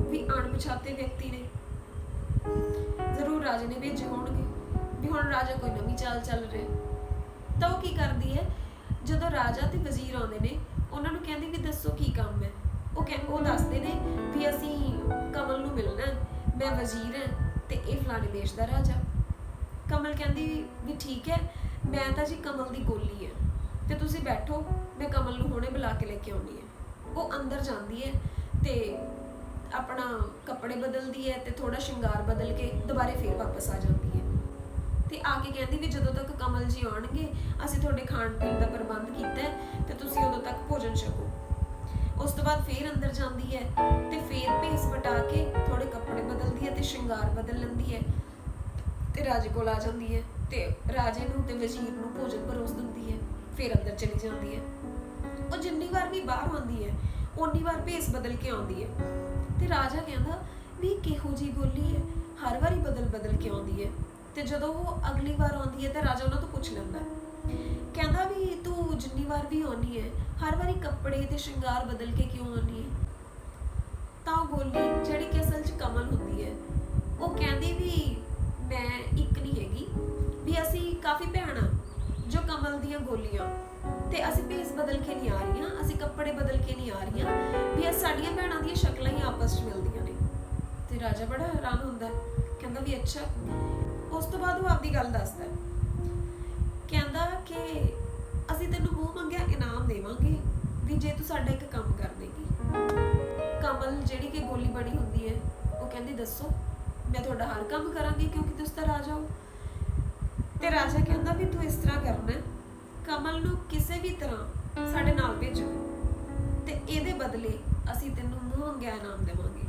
ਵੀ ਅਣਪਛਾਤੇ ਵਿਅਕਤੀ ਨੇ। ਜ਼ਰੂਰ ਰਾਜੇ ਨੇ ਭੇਜੇ ਹੋਣਗੇ ਵੀ ਹੁਣ ਰਾਜਾ ਕੋਈ ਨਵੀਂ ਚਾਲ ਚੱਲ ਰਿਹਾ ਤਾਂ ਉਹ ਕੀ ਕਰਦੀ ਹੈ? ਜਦੋਂ ਰਾਜਾ ਤੇ ਵਜ਼ੀਰ ਆਉਂਦੇ ਨੇ, ਉਹਨਾਂ ਨੂੰ ਕਹਿੰਦੀ ਵੀ ਦੱਸੋ ਕੀ ਕੰਮ ਹੈ। ਉਹ ਕਹਿੰਦੇ ਉਹ ਦੱਸਦੇ ਨੇ ਵੀ ਅਸੀਂ ਕਮਲ ਨੂੰ ਮਿਲਣਾ ਮੈਂ ਵਜ਼ੀਰ ਹਾਂ ਤੇ ਇਹ ਫਲਾਣੇ ਦੇਸ਼ ਦਾ ਰਾਜਾ। ਕਮਲ ਕਹਿੰਦੀ ਵੀ ਠੀਕ ਹੈ, ਮੈਂ ਤਾਂ ਜੀ ਕਮਲ ਦੀ ਗੋਲੀ ਹੈ। ਤੇ ਤੁਸੀਂ ਬੈਠੋ, ਮੈਂ ਕਮਲ ਨੂੰ ਹੁਣੇ ਬੁਲਾ ਕੇ ਲੈ ਕੇ ਆਉਣੀ ਹੈ। ਉਹ ਅੰਦਰ ਜਾਂਦੀ ਹੈ ਤੇ ਆਪਣਾ ਕੱਪੜੇ ਬਦਲਦੀ ਹੈ ਤੇ ਥੋੜਾ ਸ਼ਿੰਗਾਰ ਬਦਲ ਕੇ ਦੁਬਾਰੇ ਫੇਰ ਵਾਪਸ ਆ ਜਾਂਦੀ ਹੈ। ਤੇ ਆ ਕੇ ਕਹਿੰਦੀ ਵੀ ਜਦੋਂ ਤੱਕ ਕਮਲ ਜੀ ਆਉਣਗੇ, ਅਸੀਂ ਤੁਹਾਡੇ ਖਾਣ ਪੀਣ ਦਾ ਪ੍ਰਬੰਧ ਕੀਤਾ ਹੈ ਤੇ ਤੁਸੀਂ ਉਦੋਂ ਤੱਕ ਭੋਜਨ ਛਕੋ। ਉਸ ਤੋਂ ਬਾਅਦ ਫੇਰ ਅੰਦਰ ਜਾਂਦੀ ਹੈ ਤੇ ਫੇਰ ਤੇ ਬਦਲ ਲੈਂਦੀ ਹੈ ਤੇ ਰਾਜੇ ਕੋਲ ਆ ਜਾਂਦੀ ਹੈ ਤੇ ਰਾਜੇ ਨੂੰ ਤੇ ਵਜ਼ੀਰ ਨੂੰ ਭੋਜਨ ਪਰੋਸ ਦਿੰਦੀ ਹੈ, ਫਿਰ ਅੰਦਰ ਚਲੀ ਜਾਂਦੀ ਹੈ। ਉਹ ਜਿੰਨੀ ਵਾਰ ਵੀ ਬਾਹਰ ਆਉਂਦੀ ਹੈ, ਓਨੀ ਵਾਰ ਭੇਸ ਬਦਲ ਕੇ ਆਉਂਦੀ ਹੈ। ਤੇ ਰਾਜਾ ਕਹਿੰਦਾ ਵੀ ਕਿਹੋ ਜੀ ਗੋਲੀ ਹੈ? ਹਰ ਵਾਰੀ ਬਦਲ ਬਦਲ ਕੇ ਆਉਂਦੀ ਹੈ। ਤੇ ਜਦੋਂ ਉਹ ਅਗਲੀ ਵਾਰ ਆਉਂਦੀ ਹੈ ਤਾਂ ਰਾਜਾ ਉਹਨਾਂ ਤੋਂ ਪੁੱਛ ਲੈਂਦਾ ਕਹਿੰਦਾ ਵੀ, ਤੂੰ ਜਿੰਨੀ ਵਾਰ ਵੀ ਆਉਣੀ ਹੈ, ਹਰ ਵਾਰੀ ਕੱਪੜੇ ਤੇ ਸ਼ਿੰਗਾਰ ਬਦਲ ਕੇ ਕਿਉਂ ਆਉਣੀ ਹੈ? ਤਾਂ ਉਹ ਗੋਲੀ ਜਿਹੜੀ ਕਿ ਅਸਲ 'ਚ ਕਮਲ ਹੁੰਦੀ ਹੈ ਉਹ ਕਹਿੰਦੀ ਵੀ ਮੈਂ ਇੱਕ ਨਹੀਂ ਹੈਗੀ, ਵੀ ਅਸੀਂ ਕਾਫੀ ਭੈਣਾਂ ਜੋ ਕਮਲ ਦੀਆਂ ਗੋਲੀਆਂ ਤੇ ਅਸੀਂ ਭੇਸ ਬਦਲ ਕੇ ਨਹੀਂ ਆ ਰਹੀਆਂ, ਅਸੀਂ ਕੱਪੜੇ ਬਦਲ ਕੇ ਨਹੀਂ ਆ ਰਹੀਆਂ, ਵੀ ਇਹ ਸਾਡੀਆਂ ਭੈਣਾਂ ਦੀਆਂ ਸ਼ਕਲਾਂ ਹੀ ਆਪਸ 'ਚ ਮਿਲਦੀਆਂ ਨੇ। ਤੇ ਰਾਜਾ ਬੜਾ ਹੈਰਾਨ ਹੁੰਦਾ ਕਹਿੰਦਾ ਵੀ ਅੱਛਾ, ਉਸ ਤੋਂ ਬਾਅਦ ਉਹ ਆਪਦੀ ਗੱਲ ਦੱਸਦਾ ਕਹਿੰਦਾ ਕਿ ਅਸੀਂ ਤੈਨੂੰ ਮੂੰਹ ਮੰਗਿਆ, ਇਨਾਮ ਦੇਵਾਂਗੇ, ਵੀ ਜੇ ਤੂੰ ਸਾਡਾ ਇੱਕ ਕੰਮ ਕਰ ਦੇਗੀ। ਕਮਲ ਜਿਹੜੀ ਕਿ ਗੋਲੀ ਬਣੀ ਹੁੰਦੀ ਹੈ, ਉਹ ਕਹਿੰਦੀ, ਦੱਸੋ ਮੈਂ ਤੁਹਾਡਾ ਹਰ ਕੰਮ ਕਰਾਂਗੀ ਕਿਉਂਕਿ ਤੁਸੀਂ ਤਾਂ ਰਾਜਾ ਹੋ। ਤੇ ਰਾਜਾ ਕਹਿੰਦਾ ਵੀ ਤੂੰ ਇਸ ਤਰ੍ਹਾਂ ਕਰਨਾ ਹੈ, ਕਮਲ ਨੂੰ ਕਿਸੇ ਵੀ ਤਰ੍ਹਾਂ ਸਾਡੇ ਨਾਲ ਭੇਜੋ। ਤੇ ਇਹਦੇ ਬਦਲੇ ਅਸੀਂ ਤੈਨੂੰ ਮੂੰਹ ਮੰਗਿਆ ਇਨਾਮ ਦੇਵਾਂਗੇ।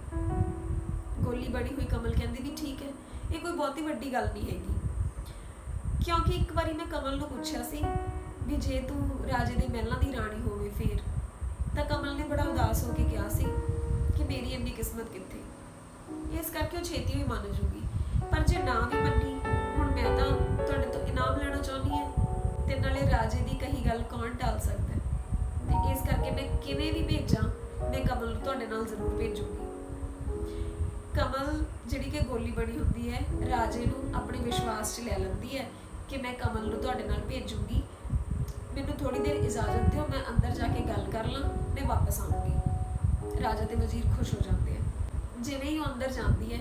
ਗੋਲੀ ਬੜੀ ਹੋਈ ਕਮਲ ਕਹਿੰਦੀ ਵੀ ਠੀਕ ਹੈ ਇਹ ਕੋਈ ਬਹੁਤੀ ਵੱਡੀ ਗੱਲ ਨਹੀਂ ਹੈਗੀ। ਕਿਉਂਕਿ ਇੱਕ ਵਾਰੀ ਮੈਂ ਕਮਲ ਨੂੰ ਪੁੱਛਿਆ ਸੀ ਵੀ ਜੇ ਤੂੰ ਰਾਜੇ ਦੇ ਮਹਿਲਾਂ ਦੀ ਰਾਣੀ ਹੋਵੇ ਫੇਰ ਤਾਂ ਕਮਲ ਨੇ ਬੜਾ ਉਦਾਸ ਹੋ ਕੇ ਕਿਹਾ ਸੀ ਕਿ ਮੇਰੀ ਇੰਨੀ ਕਿਸਮਤ ਕਿੱਥੇ ਇਸ ਕਰਕੇ ਉਹ ਛੇਤੀ ਵੀ ਮੰਨ ਜੂਗੀ। ਪਰ ਜੇ ਨਾ ਵੀ ਮੰਨੀ, ਹੁਣ ਮੈਂ ਤਾਂ ਤੁਹਾਡੇ ਤੋਂ ਇਨਾਮ ਲੈਣਾ ਚਾਹੁੰਦੀ ਹਾਂ ਤੇ ਨਾਲੇ ਰਾਜੇ ਦੀ ਕਹੀ ਗੱਲ ਕੌਣ ਟਾਲ ਸਕਦਾ ਹੈ? ਤੇ ਇਸ ਕਰਕੇ ਮੈਂ ਕਿਵੇਂ ਵੀ ਭੇਜਾਂ, ਮੈਂ ਕਮਲ ਨੂੰ ਤੁਹਾਡੇ ਨਾਲ ਜ਼ਰੂਰ ਭੇਜੂਗੀ। ਕਮਲ ਜਿਹੜੀ ਕਿ ਗੋਲੀ ਬਣੀ ਹੁੰਦੀ ਹੈ, ਰਾਜੇ ਨੂੰ ਆਪਣੇ ਵਿਸ਼ਵਾਸ 'ਚ ਲੈ ਲੈਂਦੀ ਹੈ ਕਿ ਮੈਂ ਕਮਲ ਨੂੰ ਤੁਹਾਡੇ ਨਾਲ ਭੇਜੂਗੀ। ਮੈਨੂੰ ਥੋੜੀ ਦੇਰ ਇਜਾਜ਼ਤ ਦਿਓ, ਮੈਂ ਅੰਦਰ ਜਾ ਕੇ ਗੱਲ ਕਰ ਲਾਂ, ਮੈਂ ਵਾਪਸ ਆਉਂਗੀ ਰਾਜਾ ਤੇ ਵਜ਼ੀਰ ਖੁਸ਼ ਹੋ ਜਾਂਦੇ ਆ। ਜਿਵੇਂ ਹੀ ਉਹ ਅੰਦਰ ਜਾਂਦੀ ਹੈ,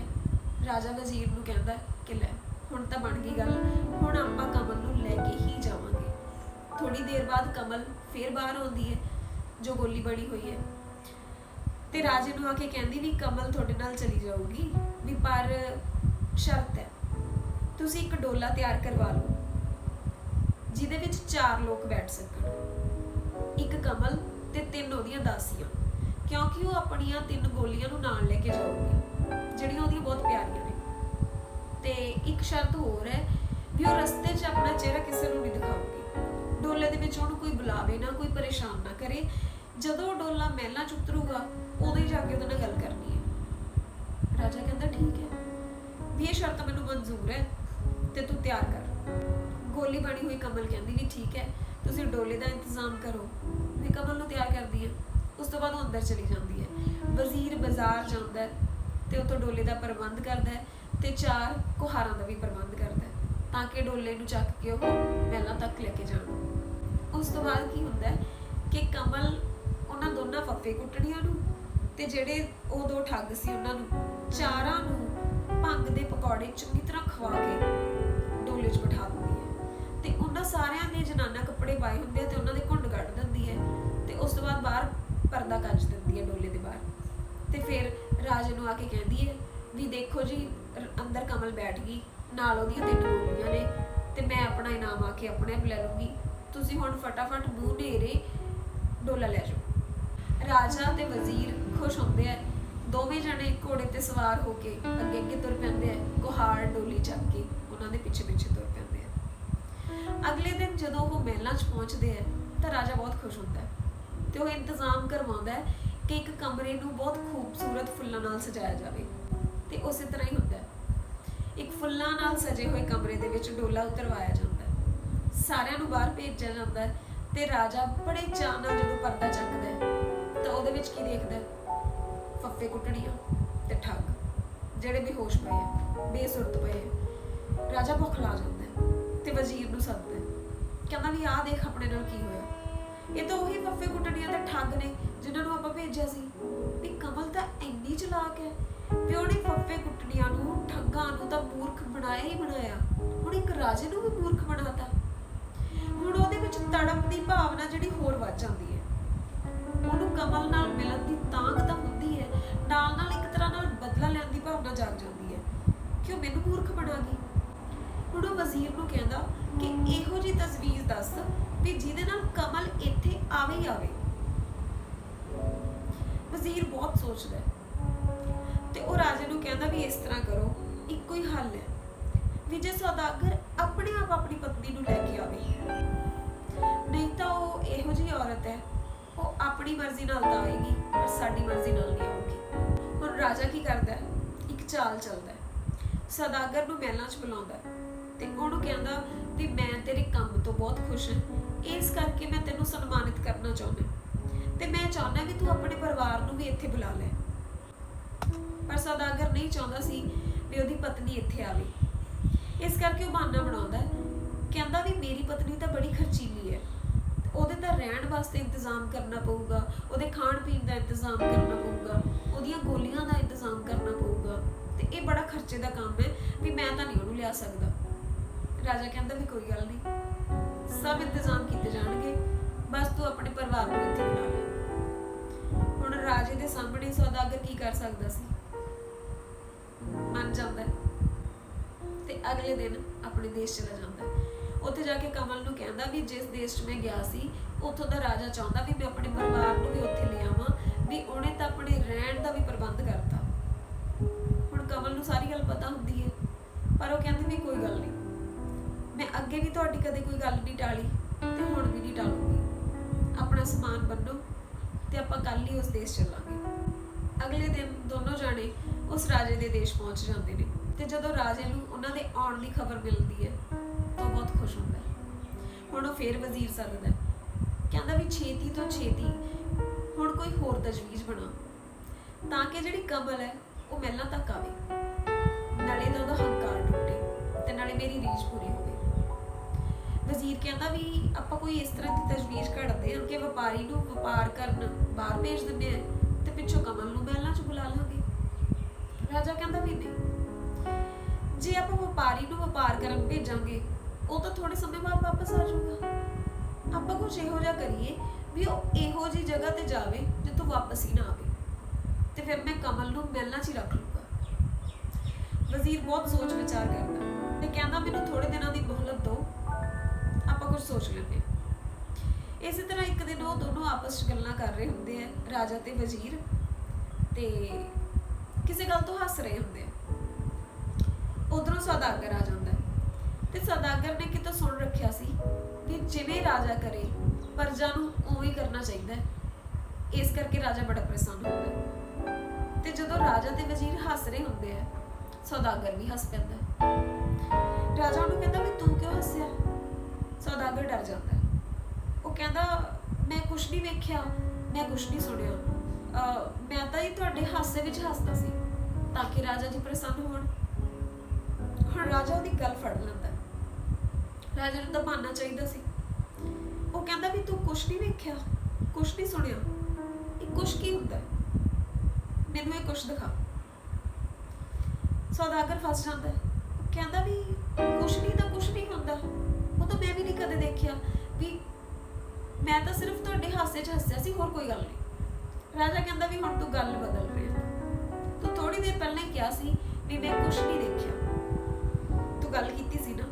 ਰਾਜਾ ਵਜ਼ੀਰ ਨੂੰ ਕਹਿੰਦਾ ਕਿ ਲੈ, ਹੁਣ ਤਾਂ ਬਣ ਗਈ ਗੱਲ, ਹੁਣ ਆਪਾਂ ਕਮਲ ਨੂੰ ਲੈ ਕੇ ਹੀ ਜਾਵਾਂਗੇ। ਥੋੜੀ ਦੇਰ ਬਾਅਦ ਕਮਲ ਫੇਰ ਬਾਹਰ ਆਉਂਦੀ ਹੈ, ਜੋ ਗੋਲੀ ਬਣੀ ਹੋਈ ਹੈ। ਤੇ ਰਾਜੇ ਨੂੰ ਆ ਕੇ ਕਹਿੰਦੀ ਵੀ ਕਮਲ ਤੁਹਾਡੇ ਨਾਲ ਚਲੀ ਜਾਊਗੀ, ਵੀ ਪਰ ਸ਼ਰਤ ਹੈ, ਤੁਸੀਂ ਇੱਕ ਡੋਲਾ ਤਿਆਰ ਕਰਵਾ ਲਓ, ਜਿਹਦੇ ਵਿੱਚ ਚਾਰ ਲੋਕ ਬੈਠ ਸਕਣ। ਇੱਕ ਕਮਲ ਤੇ ਤਿੰਨ ਉਹਦੀਆਂ ਦਾਸੀਆਂ। ਕਿਉਂਕਿ ਉਹ ਆਪਣੀਆਂ ਤਿੰਨ ਗੋਲੀਆਂ ਨੂੰ ਨਾਲ ਲੈ ਕੇ ਜਾਊਗੀ, ਜਿਹੜੀਆਂ ਉਹਦੀਆਂ ਬਹੁਤ ਪਿਆਰੀਆਂ ਨੇ। ਤੇ ਇੱਕ ਸ਼ਰਤ ਹੋਰ ਹੈ ਵੀ ਉਹ ਰਸਤੇ 'ਚ ਆਪਣਾ ਚਿਹਰਾ ਕਿਸੇ ਨੂੰ ਨਹੀਂ ਦਿਖਾਊਗੀ। ਡੋਲੇ ਦੇ ਵਿੱਚ ਉਹਨੂੰ ਕੋਈ ਬੁਲਾਵੇ ਨਾ, ਕੋਈ ਪਰੇਸ਼ਾਨ ਨਾ ਕਰੇ। ਜਦੋਂ ਡੋਲਾ ਮਹਿਲਾਂ 'ਚ ਉਤਰੂਗਾ, ਉਦੋਂ ਹੀ ਜਾ ਕੇ ਉਹਦੇ ਨਾਲ ਗੱਲ ਕਰਨੀ ਹੈ। ਰਾਜਾ ਕਹਿੰਦਾ, ਠੀਕ ਹੈ। ਵੀ ਇਹ ਸ਼ਰਤ ਮੈਨੂੰ ਮਨਜ਼ੂਰ ਹੈ ਤੇ ਤੂੰ ਤਿਆਰ ਕਰ। ਗੋਲੀ ਬਣੀ ਹੋਈ ਕਮਲ ਕਹਿੰਦੀ ਵੀ ਠੀਕ ਹੈ। ਤੁਸੀਂ ਡੋਲੇ ਦਾ ਇੰਤਜ਼ਾਮ ਕਰੋ। ਮੈਂ ਕਮਲ ਨੂੰ ਤਿਆਰ ਕਰਦੀ ਹਾਂ। ਉਸ ਤੋਂ ਬਾਅਦ ਉਹ ਅੰਦਰ ਚਲੀ ਜਾਂਦੀ ਹੈ। ਵਜ਼ੀਰ ਬਾਜ਼ਾਰ ਜਾਂਦਾ ਹੈ ਤੇ ਉਤੋਂ ਡੋਲੇ ਦਾ ਪ੍ਰਬੰਧ ਕਰਦਾ ਹੈ ਤੇ ਚਾਰ ਕੁਹਾਰਾਂ ਦਾ ਵੀ ਪ੍ਰਬੰਧ ਕਰਦਾ ਹੈ ਤਾਂ ਕਿ ਡੋਲੇ ਨੂੰ ਚੱਕ ਕੇ ਉਹ ਮਹਿਲਾਂ ਤੱਕ ਲੈ ਕੇ ਜਾਣ। ਉਸ ਤੋਂ ਬਾਅਦ ਕੀ ਹੁੰਦਾ ਹੈ ਕਿ ਕਮਲ ਉਹਨਾਂ ਦੋਨਾਂ ਫੱਫੇ ਕੁੱਟਣੀਆਂ ਨੂੰ ਤੇ ਜਿਹੜੇ ਉਹ ਦੋ ਠੱਗ ਸੀ ਉਹਨਾਂ ਨੂੰ ਚਾਰਾਂ ਨੂੰ ਭੰਗ ਦੇ ਪਕੌੜੇ ਚੰਗੀ ਤਰ੍ਹਾਂ ਖਵਾ ਕੇ ਡੋਲੇ 'ਚ ਬਿਠਾ ਦਿੰਦੀ ਹੈ। ਤੇ ਉਹਨਾਂ ਸਾਰਿਆਂ ਦੇ ਜਨਾਨਾ ਕੱਪੜੇ ਪਾਏ ਹੁੰਦੇ ਆ ਤੇ ਉਹਨਾਂ ਦੇ ਘੁੰਡ ਕੱਢ ਦਿੰਦੀ ਹੈ ਤੇ ਉਸ ਤੋਂ ਬਾਅਦ ਬਾਹਰ ਪਰਦਾ ਕੱਜ ਦਿੰਦੀ ਹੈ ਡੋਲੇ ਦੇ ਬਾਹਰ। ਤੇ ਫਿਰ ਰਾਜੇ ਨੂੰ ਆ ਕੇ ਕਹਿੰਦੀ ਹੈ ਵੀ ਦੇਖੋ ਜੀ ਅੰਦਰ ਕਮਲ ਬੈਠ ਗਈ, ਨਾਲ ਉਹਦੀਆਂ ਤਿੰਨ ਗੋਲੀਆਂ ਨੇ ਤੇ ਮੈਂ ਆਪਣਾ ਇਨਾਮ ਆ ਕੇ ਆਪਣੇ ਆਪ ਲੈ ਲੂੰਗੀ ਤੁਸੀਂ ਹੁਣ ਫਟਾਫਟ ਮੂੰਹ ਨੇਰੇ ਡੋਲਾ ਲੈ ਜਾਓ। ਰਾਜਾ ਤੇ ਵਜ਼ੀਰ ਖੁਸ਼ ਹੁੰਦੇ ਆ। ਦੋਵੇਂ ਜਣੇ ਘੋੜੇ ਤੇ ਸਵਾਰ ਹੋ ਕੇ ਅੱਗੇ ਅੱਗੇ ਤੁਰ ਪੈਂਦੇ ਆ। ਕੁਹਾੜ ਡੋਲੀ ਚੱਕ ਕੇ ਉਹਨਾਂ ਦੇ ਪਿੱਛੇ ਪਿੱਛੇ ਤੁਰ ਪੈਂਦੇ ਆ। ਅਗਲੇ ਦਿਨ ਜਦੋਂ ਉਹ ਮਹਿਲਾਂ 'ਚ ਪਹੁੰਚਦੇ ਆ, ਤਾਂ ਰਾਜਾ ਬਹੁਤ ਖੁਸ਼ ਹੁੰਦਾ ਹੈ। ਤੇ ਉਹ ਇੰਤਜ਼ਾਮ ਕਰਵਾਉਂਦਾ ਹੈ ਕਿ ਇੱਕ ਕਮਰੇ ਨੂੰ ਬਹੁਤ ਖੂਬਸੂਰਤ ਫੁੱਲਾਂ ਨਾਲ ਸਜਾਇਆ ਜਾਵੇ। ਤੇ ਉਸੇ ਤਰ੍ਹਾਂ ਹੀ ਹੁੰਦਾ ਹੈ। ਇੱਕ ਫੁੱਲਾਂ ਨਾਲ ਸਜੇ ਹੋਏ ਕਮਰੇ ਦੇ ਵਿੱਚ ਡੋਲਾ ਉਤਰਵਾਇਆ ਜਾਂਦਾ ਹੈ। ਸਾਰਿਆਂ ਨੂੰ ਬਾਹਰ ਭੇਜਿਆ ਜਾਂਦਾ ਹੈ ਤੇ ਰਾਜਾ ਬੜੇ ਚਾਅ ਨਾਲ ਜਦੋਂ ਪਰਦਾ ਚੱਕਦਾ ਹੈ, ਤਾਂ ਉਹਦੇ ਵਿੱਚ ਕੀ ਦੇਖਦਾ ਹੈ? ਫੱਫੇ ਕੁੱਟਣੀਆਂ ਤੇ ਠੱਗ, ਜਿਹੜੇ ਬੇਹੋਸ਼ ਪਏ ਆ ਬੇਸੁਰਤ ਪਏ ਆ ਰਾਜਾ ਬੌਖਲਾ ਜਾਂਦਾ ਹੈ ਤੇ ਵਜ਼ੀਰ ਨੂੰ ਸੱਦਦਾ ਹੈ। ਕਹਿੰਦਾ ਵੀ ਆਹ ਦੇਖ ਆਪਣੇ ਨਾਲ ਕੀ ਹੋਇਆ? ਇਹ ਤਾਂ ਉਹੀ ਫੱਫੇ ਕੁੱਟਣੀਆਂ ਤੇ ਠੱਗ ਨੇ, ਜਿਨ੍ਹਾਂ ਨੂੰ ਆਪਾਂ ਭੇਜਿਆ ਸੀ। ਵੀ ਕਮਲ ਤਾਂ ਇੰਨੀ ਚਲਾਕ ਹੈ। ਵੀ ਉਹਨੇ ਫੱਫੇ ਕੁੱਟਣੀਆਂ ਨੂੰ, ਠੱਗਾਂ ਨੂੰ ਤਾਂ ਮੂਰਖ ਬਣਾਇਆ ਹੀ ਬਣਾਇਆ। ਹੁਣ ਇੱਕ ਰਾਜੇ ਨੂੰ ਵੀ ਮੂਰਖ ਬਣਾਤਾ। ਹੁਣ ਉਹਦੇ ਵਿੱਚ ਤੜਪ ਦੀ ਭਾਵਨਾ ਜਿਹੜੀ ਹੋਰ ਵੱਧ ਜਾਂਦੀ ਹੈ। ਉਹਨੂੰ ਕਮਲ ਨਾਲ ਮਿਲਣ ਦੀ ਤਾਂਘ ਤਾਂ ਹੁੰਦੀ ਹੈ। ਨਾਲ ਨਾਲ ਇੱਕ ਤਰ੍ਹਾਂ ਨਾਲ ਬਦਲਾ ਲੈਣ ਦੀ ਭਾਵਨਾ ਜਾਗ ਜਾਂਦੀ ਹੈ। ਕਿ ਉਹ ਮੈਨੂੰ ਮੂਰਖ ਬਣਾ ਗਈ। ਹੁਣ ਉਹ ਵਜ਼ੀਰ ਨੂੰ ਕਹਿੰਦਾ ਕਿ ਇਹੋ ਜੀ ਤਸਵੀਰ ਦੱਸ ਵੀ ਜਿਹਦੇ ਨਾਲ ਕਮਲ ਇੱਥੇ ਆਵੇ ਹੀ ਆਵੇ। ਵਜ਼ੀਰ ਬਹੁਤ ਸੋਚਦਾ ਤੇ ਉਹ ਰਾਜੇ ਨੂੰ ਕਹਿੰਦਾ ਵੀ ਇਸ ਤਰ੍ਹਾਂ ਕਰੋ, ਇੱਕੋ ਹੀ ਹੱਲ ਹੈ। ਵੀ ਜੇ ਸੌਦਾਗਰ ਆਪਣੇ ਆਪ ਆਪਣੀ ਪਤਨੀ ਨੂੰ ਲੈ ਕੇ ਆਵੇ। ਨਹੀਂ ਤਾਂ ਉਹ ਇਹੋ ਜਿਹੀ ਔਰਤ ਹੈ, ਉਹ ਆਪਣੀ ਮਰਜ਼ੀ ਨਾਲ ਤਾਂ ਆਏਗੀ, ਪਰ ਸਾਡੀ ਮਰਜ਼ੀ ਨਾਲ ਨਹੀਂ ਆਊਗੀ। ਹੁਣ ਰਾਜਾ ਕੀ ਕਰਦਾ ਇੱਕ ਚਾਲ ਚੱਲਦਾ ਸੌਦਾਗਰ ਨੂੰ ਮਹਿਲਾਂ 'ਚ ਬੁਲਾਉਂਦਾ ਤੇ ਉਹਨੂੰ ਕਹਿੰਦਾ ਵੀ ਮੈਂ ਤੇਰੇ ਕੰਮ ਤੋਂ ਬਹੁਤ ਖੁਸ਼ ਹਾਂ। ਇਸ ਕਰਕੇ ਮੈਂ ਤੈਨੂੰ ਸਨਮਾਨਿਤ ਕਰਨਾ ਚਾਹੁੰਦਾ ਤੇ ਮੈਂ ਚਾਹੁੰਦਾ ਵੀ ਤੂੰ ਆਪਣੇ ਪਰਿਵਾਰ ਨੂੰ ਵੀ ਇੱਥੇ ਬੁਲਾ ਲੈ। ਪਰ ਸੌਦਾਗਰ ਨਹੀਂ ਚਾਹੁੰਦਾ ਸੀ ਵੀ ਉਹਦੀ ਪਤਨੀ ਇੱਥੇ ਆਵੇ। ਇਸ ਕਰਕੇ ਉਹ ਬਹਾਨਾ ਬਣਾਉਂਦਾ ਕਹਿੰਦਾ ਵੀ ਮੇਰੀ ਪਤਨੀ ਤਾਂ ਬੜੀ ਖਰਚੀਲੀ ਹੈ। ਉਹਦੇ ਤਾਂ ਰਹਿਣ ਵਾਸਤੇ ਇੰਤਜ਼ਾਮ ਕਰਨਾ ਪਊਗਾ, ਉਹਦੇ ਖਾਣ ਪੀਣ ਦਾ ਇੰਤਜ਼ਾਮ ਕਰਨਾ ਪਊਗਾ, ਉਹਦੀਆਂ ਗੋਲੀਆਂ ਦਾ ਇੰਤਜ਼ਾਮ ਕਰਨਾ ਪਊਗਾ। ਤੇ ਇਹ ਬੜਾ ਖਰਚੇ ਦਾ ਕੰਮ ਹੈ ਵੀ ਮੈਂ ਤਾਂ ਨਹੀਂ ਉਹਨੂੰ ਲਿਆ ਸਕਦਾ। ਰਾਜਾ ਕਹਿੰਦਾ ਵੀ ਕੋਈ ਗੱਲ ਨਹੀਂ। ਸਭ ਇੰਤਜ਼ਾਮ ਕੀਤੇ ਜਾਣਗੇ। ਬਸ ਤੂੰ ਆਪਣੇ ਪਰਿਵਾਰ ਨੂੰ ਇੱਥੇ ਬੁਲਾ ਲੈ। ਹੁਣ ਰਾਜੇ ਦੇ ਸਾਹਮਣੇ ਸੌਦਾਗਰ ਕੀ ਕਰ ਸਕਦਾ ਸੀ? ਮੰਨ ਜਾਂਦਾ ਤੇ ਅਗਲੇ ਦਿਨ ਆਪਣੇ ਦੇਸ਼ ਚਲਾ ਜਾਂਦਾ ਉੱਥੇ ਜਾ ਕੇ ਕਮਲ ਨੂੰ ਕਹਿੰਦਾ ਵੀ ਜਿਸ ਦੇਸ਼ 'ਚ ਮੈਂ ਗਿਆ ਸੀ, ਉੱਥੋਂ ਦਾ ਰਾਜਾ ਚਾਹੁੰਦਾ ਵੀ ਮੈਂ ਆਪਣੇ ਪਰਿਵਾਰ ਨੂੰ ਵੀ ਉੱਥੇ ਲਿਆਵਾਂ ਵੀ ਉਹਨੇ ਤਾਂ ਆਪਣੇ ਰਹਿਣ ਦਾ ਵੀ ਪ੍ਰਬੰਧ ਕਰਤਾ। ਹੁਣ ਕਮਲ ਨੂੰ ਸਾਰੀ ਗੱਲ ਪਤਾ ਹੁੰਦੀ ਹੈ, ਪਰ ਉਹ ਕਹਿੰਦੀ ਵੀ ਕੋਈ ਗੱਲ ਨਹੀਂ। ਅੱਗੇ ਵੀ ਤੁਹਾਡੀ ਕਦੇ ਕੋਈ ਗੱਲ ਨਹੀਂ ਟਾਲੀ ਤੇ ਹੁਣ ਵੀ ਨਹੀਂ ਟਾਲੂਗੀ। ਆਪਣਾ ਸਮਾਨ ਬੰਨੋ ਤੇ ਆਪਾਂ ਕੱਲ ਹੀ ਉਸ ਦੇਸ਼ ਚੱਲਾਂਗੇ। ਅਗਲੇ ਦਿਨ ਦੋਨੋਂ ਜਾਣੇ ਉਸ ਰਾਜੇ ਦੇ ਦੇਸ਼ ਪਹੁੰਚ ਜਾਂਦੇ ਨੇ ਤੇ ਜਦੋਂ ਰਾਜੇ ਨੂੰ ਉਹਨਾਂ ਦੇ ਆਉਣ ਦੀ ਖਬਰ ਮਿਲਦੀ ਹੈ, ਤਾਂ ਬਹੁਤ ਖੁਸ਼ ਹੁੰਦਾ ਹੈ। ਹੁਣ ਉਹ ਫੇਰ ਵਜ਼ੀਰ ਸੱਦਦਾ ਕਹਿੰਦਾ ਵੀ ਛੇਤੀ ਤੋਂ ਛੇਤੀ ਹੁਣ ਕੋਈ ਹੋਰ ਤਜਵੀਜ਼ ਬਣਾ। ਤਾਂ ਕਿ ਜਿਹੜੀ ਕਮਲ ਹੈ, ਉਹ ਮਹਿਲਾਂ ਤੱਕ ਆਵੇ। ਨਾਲੇ ਤਾਂ ਉਹਦਾ ਹੰਕਾਰ ਟੁੱਟੇ ਤੇ ਨਾਲੇ ਮੇਰੀ ਰੀਝ ਪੂਰੀ ਵਜ਼ੀਰ ਕਹਿੰਦਾ ਵੀ ਆਪਾਂ ਕੋਈ ਇਸ ਤਰ੍ਹਾਂ ਦੀ ਤਜਵੀਜ਼ ਘੜਦੇ ਹਾਂ ਕਿ ਵਪਾਰੀ ਨੂੰ ਵਪਾਰ ਕਰਨ ਬਾਹਰ ਭੇਜ ਦਿੰਦੇ ਆ ਤੇ ਪਿੱਛੋਂ ਕਮਲ ਨੂੰ ਮਹਿਲਾਂ 'ਚ ਬੁਲਾ ਲਾਂਗੇ। ਰਾਜਾ ਕਹਿੰਦਾ ਵੀ ਨਹੀਂ। ਜੇ ਆਪਾਂ ਵਪਾਰੀ ਨੂੰ ਵਪਾਰ ਕਰਨ ਭੇਜਾਂਗੇ, ਉਹ ਤਾਂ ਥੋੜੇ ਸਮੇਂ ਬਾਅਦ ਵਾਪਸ ਆ ਜਾਊਗਾ। ਆਪਾਂ ਕੁਝ ਇਹੋ ਜਿਹਾ ਕਰੀਏ ਵੀ ਉਹ ਇਹੋ ਜੀ ਜਗ੍ਹਾ ਤੇ ਜਾਵੇ ਜਿੱਥੋਂ ਵਾਪਸ ਹੀ ਨਾ ਆਵੇ ਤੇ ਫਿਰ ਮੈਂ ਕਮਲ ਨੂੰ ਮਹਿਲਾਂ 'ਚ ਹੀ ਰੱਖ ਲੂੰਗਾ ਵਜ਼ੀਰ ਬਹੁਤ ਸੋਚ ਵਿਚਾਰ ਕਰਦਾ ਤੇ ਕਹਿੰਦਾ, ਮੈਨੂੰ ਥੋੜੇ ਦਿਨਾਂ ਦੀ ਮੋਹਲਤ ਦਿਓ। ਆਪਾਂ ਸੋਚ ਲੈਂਦੇ ਇਸੇ ਤਰ੍ਹਾਂ ਇੱਕ ਦਿਨ ਉਹ ਦੋਨੋਂ ਆਪਸ ਵਿੱਚ ਗੱਲਾਂ ਕਰ ਰਹੇ ਹੁੰਦੇ ਆ, ਰਾਜਾ ਤੇ ਵਜ਼ੀਰ ਤੇ ਕਿਸੇ ਗੱਲ ਤੋਂ ਹੱਸ ਰਹੇ ਹੁੰਦੇ ਆ। ਉਧਰੋਂ ਸੌਦਾਗਰ ਆ ਜਾਂਦਾ ਤੇ ਸੌਦਾਗਰ ਨੇ ਕਿਤੋਂ ਸੁਣ ਰੱਖਿਆ ਸੀ ਵੀ ਜਿਵੇਂ ਰਾਜਾ ਕਰੇ, ਪ੍ਰਜਾ ਨੂੰ ਉਵੇਂ ਕਰਨਾ ਚਾਹੀਦਾ ਇਸ ਕਰਕੇ ਰਾਜਾ ਬੜਾ ਪਰੇਸ਼ਾਨ ਹੁੰਦਾ ਤੇ ਜਦੋਂ ਰਾਜਾ ਤੇ ਵਜ਼ੀਰ ਹੱਸ ਰਹੇ ਹੁੰਦੇ ਆ, ਸੌਦਾਗਰ ਵੀ ਹੱਸ ਪੈਂਦਾ ਰਾਜਾ ਉਹਨੂੰ ਕਹਿੰਦਾ ਵੀ ਤੂੰ ਕਿਉਂ ਹੱਸਿਆ? ਸੌਦਾਗਰ ਡਰ ਜਾਂਦਾ ਹੈ। ਉਹ ਕਹਿੰਦਾ ਮੈਂ ਕੁਛ ਨਹੀਂ ਵੇਖਿਆ ਮੈਂ ਕੁਛ ਨਹੀਂ ਸੁਣਿਆ। ਅਹ, ਮੈਂ ਤਾਂ ਹੀ ਤੁਹਾਡੇ ਹਾਸੇ ਵਿੱਚ ਹੱਸਦਾ ਸੀ ਤਾਂ ਕਿ ਰਾਜਾ ਜੀ ਪ੍ਰਸੰਨ ਹੋਣ। ਹੁਣ ਰਾਜਾ ਉਹਦੀ ਗੱਲ ਫੜ ਲੈਂਦਾ ਹੈ। ਰਾਜਾ ਨੂੰ ਤਾਂ ਚਾਹੀਦਾ ਸੀ। ਉਹ ਕਹਿੰਦਾ ਵੀ ਤੂੰ ਕੁਛ ਨਹੀਂ ਵੇਖਿਆ ਕੁਛ ਨਹੀਂ ਸੁਣਿਆ। ਇਹ ਕੁਛ ਕੀ ਹੁੰਦਾ ਹੈ? ਮੈਨੂੰ ਇਹ ਕੁਛ ਦਿਖਾ। ਸੌਦਾਗਰ ਫਸ ਜਾਂਦਾ ਹੈ। ਕਹਿੰਦਾ ਵੀ ਕੁਛ ਨਹੀਂ ਤਾਂ ਕੁਛ ਨਹੀਂ ਹੁੰਦਾ। ਉਹ ਤਾਂ ਮੈਂ ਵੀ ਨਹੀਂ ਕਦੇ ਦੇਖਿਆ। ਵੀ ਮੈਂ ਤਾਂ ਸਿਰਫ ਤੁਹਾਡੇ ਹਾਸੇ 'ਚ ਹੱਸਿਆ ਸੀ, ਹੋਰ ਕੋਈ ਗੱਲ ਨਹੀਂ। ਰਾਜਾ ਕਹਿੰਦਾ ਵੀ ਹੁਣ ਤੂੰ ਗੱਲ ਬਦਲ ਰਿਹਾ ਤੂੰ ਥੋੜੀ ਦੇਰ ਪਹਿਲਾਂ ਹੀ ਕਿਹਾ ਸੀ ਵੀ ਮੈਂ ਕੁਛ ਨਹੀਂ ਦੇਖਿਆ। ਤੂੰ ਗੱਲ ਕੀਤੀ ਸੀ ਨਾ,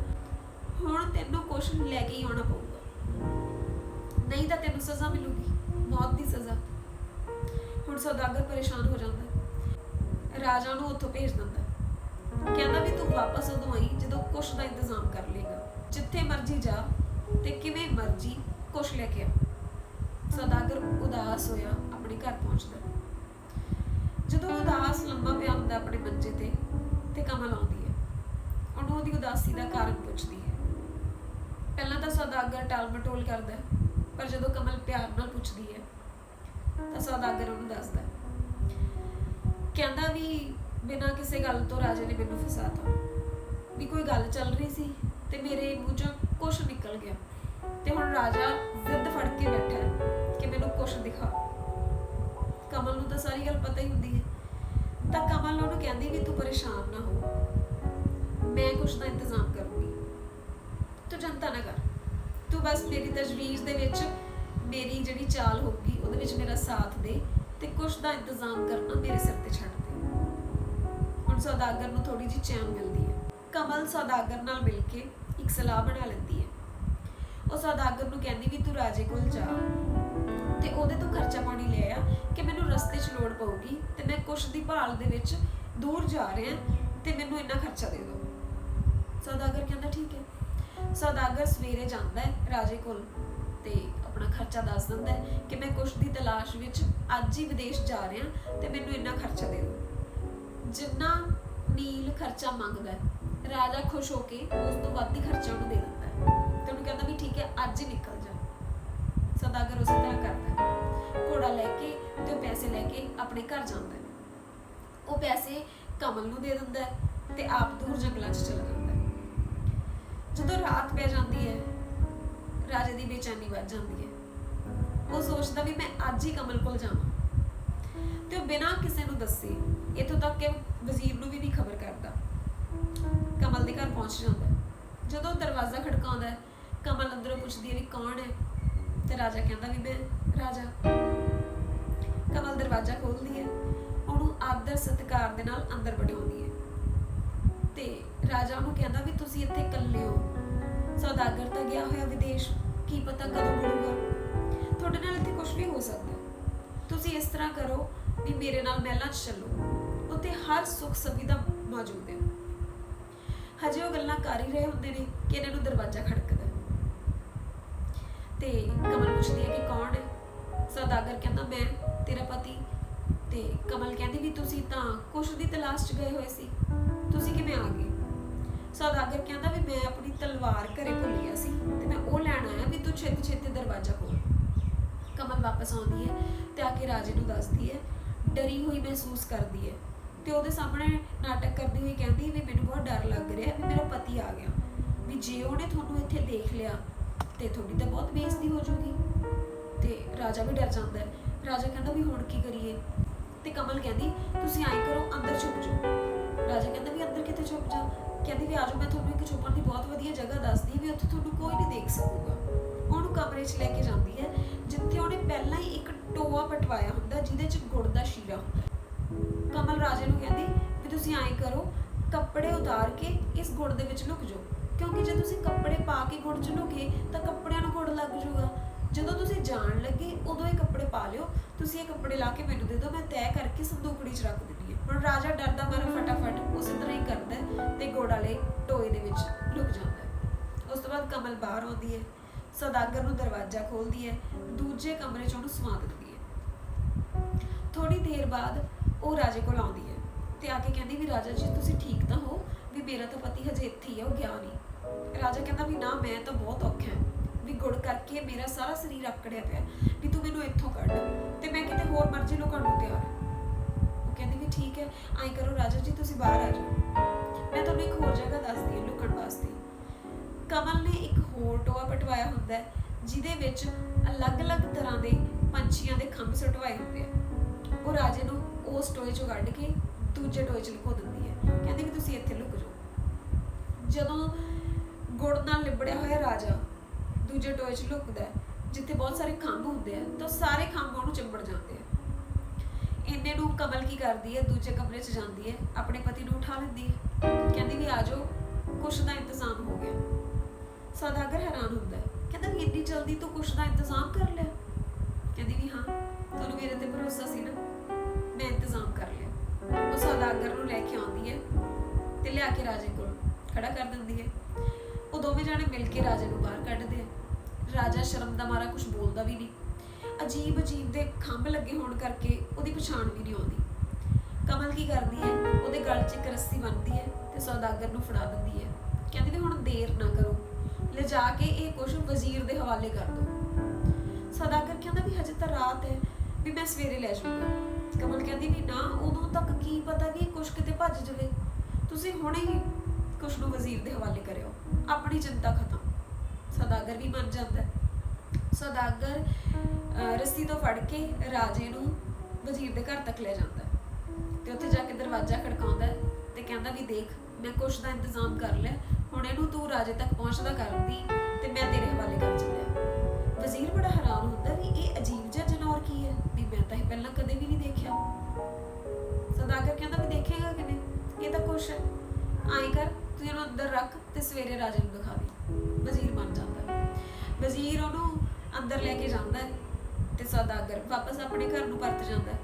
ਹੁਣ ਤੈਨੂੰ ਕੁਛ ਲੈ ਕੇ ਹੀ ਆਉਣਾ ਪਊਗਾ। ਨਹੀਂ ਤਾਂ ਤੈਨੂੰ ਸਜ਼ਾ ਮਿਲੂਗੀ, ਮੌਤ ਦੀ ਸਜ਼ਾ। ਹੁਣ ਸੌਦਾਗਰ ਪਰੇਸ਼ਾਨ ਹੋ ਜਾਂਦਾ। ਰਾਜਾ ਨੂੰ ਉੱਥੋਂ ਭੇਜ ਦਿੰਦਾ। ਕਹਿੰਦਾ ਵੀ ਤੂੰ ਵਾਪਸ ਉਦੋਂ ਆਈ ਜਦੋਂ ਕੁਛ ਦਾ ਇੰਤਜ਼ਾਮ ਕਰ ਲੇਗਾ। ਜਿੱਥੇ ਮਰਜ਼ੀ ਜਾ ਤੇ ਕਿਵੇਂ ਮਰਜ਼ੀ ਕੁਛ ਲੈ ਕੇ ਆ। ਸੌਦਾਗਰ ਉਦਾਸ ਹੋਇਆ ਆਪਣੇ ਘਰ ਪਹੁੰਚਦਾ। ਜਦੋਂ ਉਦਾਸ ਲੰਮਾ ਪਿਆ ਹੁੰਦਾ ਆਪਣੇ ਮੰਜੇ ਤੇ ਤੇ ਕਮਲ ਆਉਂਦੀ ਹੈ। ਉਹਨੂੰ ਉਹਦੀ ਉਦਾਸੀ ਦਾ ਕਾਰਨ ਪੁੱਛਦੀ ਹੈ। ਪਹਿਲਾਂ ਤਾਂ ਸੌਦਾਗਰ ਟਾਲ ਮਟੋਲ ਕਰਦਾ, ਪਰ ਜਦੋਂ ਕਮਲ ਪਿਆਰ ਨਾਲ ਪੁੱਛਦੀ ਹੈ, ਤਾਂ ਸੌਦਾਗਰ ਉਹਨੂੰ ਦੱਸਦਾ, ਕਹਿੰਦਾ ਵੀ ਬਿਨਾਂ ਕਿਸੇ ਗੱਲ ਤੋਂ ਰਾਜੇ ਨੇ ਮੈਨੂੰ ਫਸਾਤਾ ਵੀ ਕੋਈ ਗੱਲ ਚੱਲ ਰਹੀ ਸੀ? ਤੇ ਮੇਰੇ ਮੂੰਹ ਕੁਛ ਨਿਕਲ ਗਿਆ। ਤੇ ਹੁਣ ਰਾਜਾ ਜ਼ਿੱਦ ਫੜ ਕੇ ਬੈਠਾ ਹੈ ਕਿ ਮੈਨੂੰ ਕੁਛ ਦਿਖਾ। ਕਮਲ ਨੂੰ ਤਾਂ ਸਾਰੀ ਗੱਲ ਪਤਾ ਹੀ ਹੁੰਦੀ ਹੈ। ਤਾਂ ਕਮਲ ਉਹਨੂੰ ਕਹਿੰਦੀ ਵੀ ਤੂੰ ਪਰੇਸ਼ਾਨ ਨਾ ਹੋ। ਮੈਂ ਕੁਛ ਦਾ ਇੰਤਜ਼ਾਮ ਕਰੂੰਗੀ। ਤੂੰ ਚਿੰਤਾ ਨਾ ਕਰ। ਤੂੰ ਬਸ ਮੇਰੀ ਤਜਵੀਜ਼ ਦੇ ਵਿੱਚ ਮੇਰੀ ਜਿਹੜੀ ਚਾਲ ਹੋਊਗੀ, ਉਹਦੇ ਵਿੱਚ ਮੇਰਾ ਸਾਥ ਦੇ ਤੇ ਕੁਛ ਦਾ ਇੰਤਜ਼ਾਮ ਕਰਨਾ ਮੇਰੇ ਸਿਰ ਤੇ ਛੱਡ ਦੇ। ਹੁਣ ਸੌਦਾਗਰ ਨੂੰ ਥੋੜੀ ਜਿਹੀ ਚੈਨ ਮਿਲਦੀ ਕਮਲ ਸੌਦਾਗਰ ਨਾਲ ਮਿਲ ਕੇ ਇੱਕ ਸਲਾਹ ਬਣਾ ਲੈਂਦੀ ਹੈ। ਉਹ ਸੌਦਾਗਰ ਨੂੰ ਕਹਿੰਦੀ ਵੀ ਤੂੰ ਰਾਜੇ ਕੋਲ ਜਾ। ਤੇ ਉਹਦੇ ਤੋਂ ਖਰਚਾ ਪਾਣੀ ਲੈ ਆ ਕਿ ਮੈਨੂੰ ਰਸਤੇ 'ਚ ਲੋੜ ਪਊਗੀ ਤੇ ਮੈਂ ਕੁਛ ਦੀ ਭਾਲ ਦੇ ਵਿੱਚ ਦੂਰ ਜਾ ਰਿਹਾ ਤੇ ਮੈਨੂੰ ਇੰਨਾ ਖਰਚਾ ਦੇ ਦਿਓ। ਸੌਦਾਗਰ ਕਹਿੰਦਾ ਠੀਕ ਹੈ। ਸੌਦਾਗਰ ਸਵੇਰੇ ਜਾਂਦਾ ਹੈ ਰਾਜੇ ਕੋਲ ਤੇ ਆਪਣਾ ਖਰਚਾ ਦੱਸ ਦਿੰਦਾ ਹੈ ਕਿ ਮੈਂ ਕੁਛ ਦੀ ਤਲਾਸ਼ ਵਿੱਚ ਅੱਜ ਹੀ ਵਿਦੇਸ਼ ਜਾ ਰਿਹਾ ਤੇ ਮੈਨੂੰ ਇੰਨਾ ਖਰਚਾ ਦੇ ਦਿਓ। ਜਿੰਨਾ ਨੀਲ ਖਰਚਾ ਮੰਗਦਾ ਰਾਜਾ ਖੁਸ਼ ਹੋ ਕੇ ਉਸ ਤੋਂ ਵੱਧ ਹੀ ਖਰਚਾ ਉਹਨੂੰ ਦੇ ਦਿੰਦਾ ਹੈ। ਤੇ ਉਹਨੂੰ ਕਹਿੰਦਾ ਵੀ ਠੀਕ ਹੈ, ਅੱਜ ਹੀ ਨਿਕਲ ਜਾ। ਸੌਦਾਗਰ ਉਸੇ ਤਰ੍ਹਾਂ ਕਰਦਾ ਹੈ। ਘੋੜਾ ਲੈ ਕੇ ਤੇ ਉਹ ਪੈਸੇ ਲੈ ਕੇ ਆਪਣੇ ਘਰ ਜਾਂਦਾ ਹੈ। ਉਹ ਪੈਸੇ ਕਮਲ ਨੂੰ ਦੇ ਦਿੰਦਾ ਹੈ ਤੇ ਆਪ ਦੂਰ ਜੰਗਲਾਂ 'ਚ ਚਲਾ ਜਾਂਦਾ ਹੈ। ਜਦੋਂ ਰਾਤ ਪੈ ਜਾਂਦੀ ਹੈ, ਰਾਜੇ ਦੀ ਬੇਚੈਨੀ ਵੱਧ ਜਾਂਦੀ ਹੈ। ਉਹ ਸੋਚਦਾ ਵੀ ਮੈਂ ਅੱਜ ਹੀ ਕਮਲ ਕੋਲ ਜਾਵਾਂ। ਤੇ ਉਹ ਬਿਨਾਂ ਕਿਸੇ ਨੂੰ ਦੱਸੇ ਇਥੋਂ ਤੱਕ ਕਿ ਵਜ਼ੀਰ ਨੂੰ ਵੀ ਨਹੀਂ ਖਬਰ ਕਰਦਾ। ਕਮਲ ਦੇ ਘਰ ਪਹੁੰਚ ਜਾਂਦਾ ਹੈ। ਜਦੋਂ ਦਰਵਾਜ਼ਾ ਖੜਕਾਉਂਦਾ ਹੈ, ਕਮਲ ਅੰਦਰੋਂ ਪੁੱਛਦੀ ਹੈ ਵੀ ਕੌਣ ਹੈ? ਤੇ ਰਾਜਾ ਕਹਿੰਦਾ ਵੀ ਮੈਂ ਰਾਜਾ। ਕਮਲ ਦਰਵਾਜ਼ਾ ਖੋਲਦੀ ਹੈ, ਉਹਨੂੰ ਆਦਰ ਸਤਿਕਾਰ ਦੇ ਨਾਲ ਅੰਦਰ ਬਿਠਾਉਂਦੀ ਹੈ। ਤੇ ਰਾਜਾ ਉਹਨੂੰ ਕਹਿੰਦਾ ਵੀ ਤੁਸੀਂ ਇੱਥੇ ਇਕੱਲੇ ਹੋ। ਸੌਦਾਗਰ ਤਾਂ ਗਿਆ ਹੋਇਆ ਵਿਦੇਸ਼, ਕੀ ਪਤਾ ਕਦੋਂ ਮੁੜੂਗਾ ਤੁਹਾਡੇ ਨਾਲ ਇੱਥੇ ਕੁਝ ਵੀ ਹੋ ਸਕਦਾ ਤੁਸੀਂ ਇਸ ਤਰ੍ਹਾਂ ਕਰੋ ਵੀ ਮੇਰੇ ਨਾਲ ਮਹਿਲਾਂ 'ਚ ਚੱਲੋ। ਉੱਥੇ ਹਰ ਸੁੱਖ ਸੁਵਿਧਾ ਮੌਜੂਦ ਹੈ। ਹਜੇ ਉਹ ਗੱਲਾਂ ਕਰ ਹੀ ਰਹੇ ਹੁੰਦੇ ਨੇ ਕਿ ਇਹਨਾਂ ਨੂੰ ਦਰਵਾਜ਼ਾ ਖੜਕਦਾ ਤੇ ਕਮਲ ਪੁੱਛਦੀ ਹੈ ਕਿ ਕੌਣ ਹੈ? ਸੌਦਾਗਰ ਕਹਿੰਦਾ, ਮੈਂ, ਤੇਰਾ ਪਤੀ। ਤੇ ਕਮਲ ਕਹਿੰਦੀ ਵੀ, ਤੁਸੀਂ ਤਾਂ ਕੁਸ਼ ਦੀ ਤਲਾਸ਼ 'ਚ ਗਏ ਹੋਏ ਸੀ। ਤੁਸੀਂ ਕਿਵੇਂ ਆ ਗਏ? ਸੌਦਾਗਰ ਕਹਿੰਦਾ ਵੀ, ਮੈਂ ਆਪਣੀ ਤਲਵਾਰ ਘਰੇ ਭੁੱਲ ਗਿਆ ਸੀ ਤੇ ਮੈਂ ਉਹ ਲੈਣ ਆਇਆ ਵੀ ਤੂੰ ਛੇਤੀ ਛੇਤੀ ਦਰਵਾਜ਼ਾ ਖੋਲ। ਕਮਲ ਵਾਪਸ ਆਉਂਦੀ ਹੈ ਤੇ ਆ ਕੇ ਰਾਜੇ ਨੂੰ ਦੱਸਦੀ ਹੈ, ਡਰੀ ਹੋਈ ਮਹਿਸੂਸ ਕਰਦੀ ਹੈ। ਤੇ ਉਹਦੇ ਸਾਹਮਣੇ ਨਾਟਕ ਕਰਦੀ ਹੋਈ ਕਹਿੰਦੀ ਵੀ ਮੈਨੂੰ ਬਹੁਤ ਡਰ ਲੱਗ ਰਿਹਾ ਵੀ ਮੇਰਾ ਪਤੀ ਆ ਗਿਆ। ਵੀ ਜੇ ਉਹਨੇ ਤੁਹਾਨੂੰ ਇੱਥੇ ਦੇਖ ਲਿਆ, ਤੇ ਤੁਹਾਡੀ ਤਾਂ ਬਹੁਤ ਬੇਇੱਜ਼ਤੀ ਹੋ ਜਾਊਗੀ। ਤੇ ਰਾਜਾ ਵੀ ਡਰ ਜਾਂਦਾ ਹੈ। ਰਾਜਾ ਕਹਿੰਦਾ ਵੀ ਹੁਣ ਕੀ ਕਰੀਏ? ਤੇ ਕਮਲ ਕਹਿੰਦੀ, ਤੁਸੀਂ ਐਂ ਕਰੋ, ਅੰਦਰ ਛੁਪ ਜਾਓ। ਰਾਜਾ ਕਹਿੰਦਾ ਵੀ ਅੰਦਰ ਕਿੱਥੇ ਛੁਪ ਜਾ? ਕਹਿੰਦੀ ਵੀ ਆਜੋ, ਮੈਂ ਤੁਹਾਨੂੰ ਇੱਕ ਛੁਪਣ ਦੀ ਬਹੁਤ ਵਧੀਆ ਜਗ੍ਹਾ ਦੱਸਦੀ ਵੀ ਉੱਥੇ ਤੁਹਾਨੂੰ ਕੋਈ ਨਹੀਂ ਦੇਖ ਸਕੂਗਾ। ਉਹਨੂੰ ਕਮਰੇ 'ਚ ਲੈ ਕੇ ਜਾਂਦੀ ਹੈ, ਜਿੱਥੇ ਉਹਨੇ ਪਹਿਲਾਂ ਹੀ ਇੱਕ ਟੋਆ ਪਟਵਾਇਆ ਹੁੰਦਾ, ਜਿਹਦੇ 'ਚ ਗੁੜ ਦਾ ਸ਼ੀਰਾ ਹੁੰਦਾ। ਕਮਲ ਰਾਜੇ ਨੂੰ ਕਹਿੰਦੀ ਵੀ ਤੁਸੀਂ ਐਂ ਕਰੋ, ਕੱਪੜੇ ਉਤਾਰ ਕੇ ਇਸ ਗੁੜ ਦੇ ਵਿੱਚ ਲੁਕ ਜਾਓ। ਕਿਉਂਕਿ ਜੇ ਤੁਸੀਂ ਕੱਪੜੇ ਪਾ ਕੇ ਗੁੜ 'ਚ ਲੁਕੇ ਤਾਂ ਕੱਪੜਿਆਂ ਨੂੰ ਗੁੜ ਲੱਗ ਜਾਊਗਾ। ਜਦੋਂ ਤੁਸੀਂ ਜਾਣ ਲੱਗੇ, ਉਦੋਂ ਇਹ ਕੱਪੜੇ ਪਾ ਲਿਓ। ਤੁਸੀਂ ਇਹ ਕੱਪੜੇ ਲਾ ਕੇ ਮੈਨੂੰ ਦੇ ਦਿਓ, ਮੈਂ ਤੈਅ ਕਰਕੇ ਸੰਦੂਕੜੀ 'ਚ ਰੱਖ ਦਿੰਦੀ ਹਾਂ। ਹੁਣ ਰਾਜਾ ਡਰਦਾ ਮਾਰਾ ਫਟਾਫਟ, ਉਸੇ ਤਰ੍ਹਾਂ ਹੀ ਕਰਦਾ ਤੇ ਗੁੜ ਵਾਲੇ ਟੋਏ ਦੇ ਵਿੱਚ ਲੁਕ ਜਾਂਦਾ ਉਸ ਤੋਂ ਬਾਅਦ ਕਮਲ ਬਾਹਰ ਆਉਂਦੀ ਹੈ, ਸੌਦਾਗਰ ਨੂੰ ਦਰਵਾਜ਼ਾ ਖੋਲਦੀ ਹੈ, ਦੂਜੇ ਕਮਰੇ 'ਚ ਉਹਨੂੰ ਸਵਾ ਦਿੰਦੀ ਹੈ। ਥੋੜੀ ਦੇਰ ਬਾਅਦ ਉਹ ਰਾਜੇ ਕੋਲ ਆਉਂਦੀ ਹੈ ਤੇ ਆ ਕੇ ਕਹਿੰਦੀ ਵੀ ਰਾਜਾ ਜੀ, ਤੁਸੀਂ ਠੀਕ ਤਾਂ ਹੋ ਵੀ ਮੇਰਾ ਤਾਂ ਪਤੀ ਹਜੇ ਇੱਥੇ ਹੀ ਹੈ ਉਹ ਗਿਆ ਨਹੀਂ। ਰਾਜਾ ਕਹਿੰਦਾ ਵੀ ਨਾ, ਮੈਂ ਤਾਂ ਬਹੁਤ ਔਖਾ ਹਾਂ ਵੀ ਗੁੜ ਕਰਕੇ ਮੇਰਾ ਸਾਰਾ ਸਰੀਰ ਆਕੜਿਆ ਪਿਆ ਵੀ ਤੂੰ ਮੈਨੂੰ ਇੱਥੋਂ ਕੱਢ। ਤੇ ਮੈਂ ਕਿਤੇ ਹੋਰ ਮਰਜ਼ੀ ਲੁਕਣ ਨੂੰ ਤਿਆਰ ਉਹ ਕਹਿੰਦੀ ਵੀ ਠੀਕ ਹੈ ਐਂ ਕਰੋ ਰਾਜਾ ਜੀ, ਤੁਸੀਂ ਬਾਹਰ ਆ ਜਾਓ। ਮੈਂ ਤੁਹਾਨੂੰ ਇੱਕ ਹੋਰ ਜਗ੍ਹਾ ਦੱਸਦੀ ਹਾਂ ਲੁਕਣ ਵਾਸਤੇ। ਕਮਲ ਨੇ ਇੱਕ ਹੋਰ ਟੋਆ ਪਟਵਾਇਆ ਹੁੰਦਾ ਹੈ, ਜਿਹਦੇ ਵਿੱਚ ਅਲੱਗ-ਅਲੱਗ ਤਰ੍ਹਾਂ ਦੇ ਪੰਛੀਆਂ ਦੇ ਖੰਭ ਸੁਟਵਾਏ ਹੁੰਦੇ ਆ। ਉਹ ਰਾਜੇ ਨੂੰ ਉਸ ਟੋਏ ਚੋਂ ਕੱਢ ਕੇ ਦੂਜੇ ਟੋਏ 'ਚ ਲੁਕੋ ਦਿੰਦੀ ਹੈ। ਕਹਿੰਦੀ ਵੀ ਤੁਸੀਂ ਇੱਥੇ ਲੁਕ ਜਾਓ। ਜਦੋਂ ਗੁੜ ਨਾਲ ਲਿਬੜਿਆ ਹੋਇਆ ਰਾਜਾ ਦੂਜੇ ਟੋਏ 'ਚ ਲੁਕਦਾ ਜਿੱਥੇ ਬਹੁਤ ਸਾਰੇ ਖੰਭ ਹੁੰਦੇ ਆ, ਤਾਂ ਸਾਰੇ ਖੰਭ ਉਹਨੂੰ ਚਿੰਬੜ ਜਾਂਦੇ ਆ। ਇੰਨੇ ਨੂੰ ਕਮਲ ਕੀ ਕਰਦੀ ਹੈ? ਦੂਜੇ ਕਮਰੇ 'ਚ ਜਾਂਦੀ ਹੈ, ਆਪਣੇ ਪਤੀ ਨੂੰ ਉਠਾ ਲੈਂਦੀ ਹੈ। ਕਹਿੰਦੀ ਵੀ ਆ ਜਾਓ, ਕੁਛ ਦਾ ਇੰਤਜ਼ਾਮ ਹੋ ਗਿਆ। ਸੌਦਾਗਰ ਹੈਰਾਨ ਹੁੰਦਾ ਹੈ, ਕਹਿੰਦਾ ਵੀ ਇੰਨੀ ਜਲਦੀ ਤੂੰ ਕੁਛ ਦਾ ਇੰਤਜ਼ਾਮ ਕਰ ਲਿਆ? ਕਹਿੰਦੀ ਵੀ ਹਾਂ ਤੁਹਾਨੂੰ ਮੇਰੇ ਤੇ ਭਰੋਸਾ ਸੀ ਨਾ। ਮੈਂ ਇੰਤਜ਼ਾਮ ਕਰ ਲਿਆ। ਉਹ ਸੌਦਾਗਰ ਨੂੰ ਲੈ ਕੇ ਆਉਂਦੀ ਹੈ ਤੇ ਲਿਆ ਕੇ ਰਾਜੇ ਕੋਲ ਖੜਾ ਕਰ ਦਿੰਦੀ ਹੈ। ਉਹ ਦੋਵੇਂ ਜਾਣੇ ਮਿਲ ਕੇ ਰਾਜੇ ਨੂੰ ਬਾਹਰ ਕੱਢਦੇ ਆ। ਰਾਜਾ ਸ਼ਰਮ ਦਾ ਮਾਰਾ ਕੁਝ ਬੋਲਦਾ ਵੀ ਨਹੀਂ। ਅਜੀਬ ਅਜੀਬ ਦੇ ਖੰਭ ਲੱਗੇ ਹੋਣ ਕਰਕੇ ਉਹਦੀ ਪਛਾਣ ਵੀ ਨਹੀਂ ਆਉਂਦੀ। ਕਮਲ ਕੀ ਕਰਦੀ ਹੈ? ਉਹਦੇ ਗਲ 'ਚ ਇੱਕ ਰੱਸੀ ਬੰਨ੍ਹਦੀ ਹੈ ਤੇ ਸੌਦਾਗਰ ਨੂੰ ਫੜਾ ਦਿੰਦੀ ਹੈ। ਕਹਿੰਦੀ ਵੀ ਹੁਣ ਦੇਰ ਨਾ ਕਰੋ। ਲਿਜਾ ਕੇ ਇਹ ਕੁਛ ਵਜ਼ੀਰ ਦੇ ਹਵਾਲੇ ਕਰ ਦਿਓ। ਸੌਦਾਗਰ ਕਹਿੰਦਾ ਵੀ ਹਜੇ ਤਾਂ ਰਾਤ ਹੈ, ਵੀ ਮੈਂ ਸਵੇਰੇ ਲੈ ਜਾਊਂਗਾ। ਕਮਲ ਕਹਿੰਦੀ ਵੀ ਨਾ ਉਦੋਂ ਤੱਕ ਕੀ ਪਤਾ ਵੀ ਕੁਛ ਕਿਤੇ ਭੱਜ ਜਾਵੇ। ਤੁਸੀਂ ਹੁਣੇ ਹੀ ਕੁਛ ਨੂੰ ਵਜ਼ੀਰ ਦੇ ਹਵਾਲੇ ਕਰਿਓ। ਆਪਣੀ ਚਿੰਤਾ ਖਤਮ। ਸੌਦਾਗਰ ਵੀ ਮੰਨ ਜਾਂਦਾ ਹੈ। ਸੌਦਾਗਰ ਅਹ, ਰੱਸੀ ਤੋਂ ਫੜ ਕੇ ਰਾਜੇ ਨੂੰ ਵਜ਼ੀਰ ਦੇ ਘਰ ਤੱਕ ਲੈ ਜਾਂਦਾ ਹੈ। ਤੇ ਉੱਥੇ ਜਾ ਕੇ ਦਰਵਾਜ਼ਾ ਖੜਕਾਉਂਦਾ ਹੈ ਤੇ ਕਹਿੰਦਾ ਵੀ ਦੇਖ ਮੈਂ ਕੁਛ ਦਾ ਇੰਤਜ਼ਾਮ ਕਰ ਲਿਆ। ਹੁਣ ਇਹਨੂੰ ਤੂੰ ਰਾਜੇ ਤੱਕ ਪਹੁੰਚਦਾ ਕਰਨ ਦੀ ਤੇ ਮੈਂ ਤੇਰੇ ਹਵਾਲੇ ਕਰ ਚੱਲਿਆ ਵਜ਼ੀਰ ਬੜਾ ਹੈਰਾਨ ਹੁੰਦਾ ਵੀ ਇਹ ਅਜੀਬ ਜਿਹਾ ਜਨੌਰ ਕੀ ਹੈ? ਵੀ ਮੈਂ ਤਾਂ ਇਹ ਪਹਿਲਾਂ ਕਦੇ ਵੀ ਨਹੀਂ ਦੇਖਿਆ। ਸੌਦਾਗਰ ਕਹਿੰਦਾ ਵੀ ਦੇਖੇਗਾ ਕਿਵੇਂ? ਇਹ ਤਾਂ ਕੁਛ ਹੈ। ਆਈ ਕਰ, ਤੂੰ ਇਹਨੂੰ ਅੰਦਰ ਰੱਖ ਤੇ ਸਵੇਰੇ ਰਾਜੇ ਨੂੰ ਦਿਖਾ ਦੇ। ਵਜ਼ੀਰ ਮੰਨ ਜਾਂਦਾ ਹੈ। ਵਜ਼ੀਰ ਉਹਨੂੰ ਅੰਦਰ ਲੈ ਕੇ ਜਾਂਦਾ ਹੈ ਤੇ ਸੌਦਾਗਰ ਵਾਪਸ ਆਪਣੇ ਘਰ ਨੂੰ ਪਰਤ ਜਾਂਦਾ ਹੈ।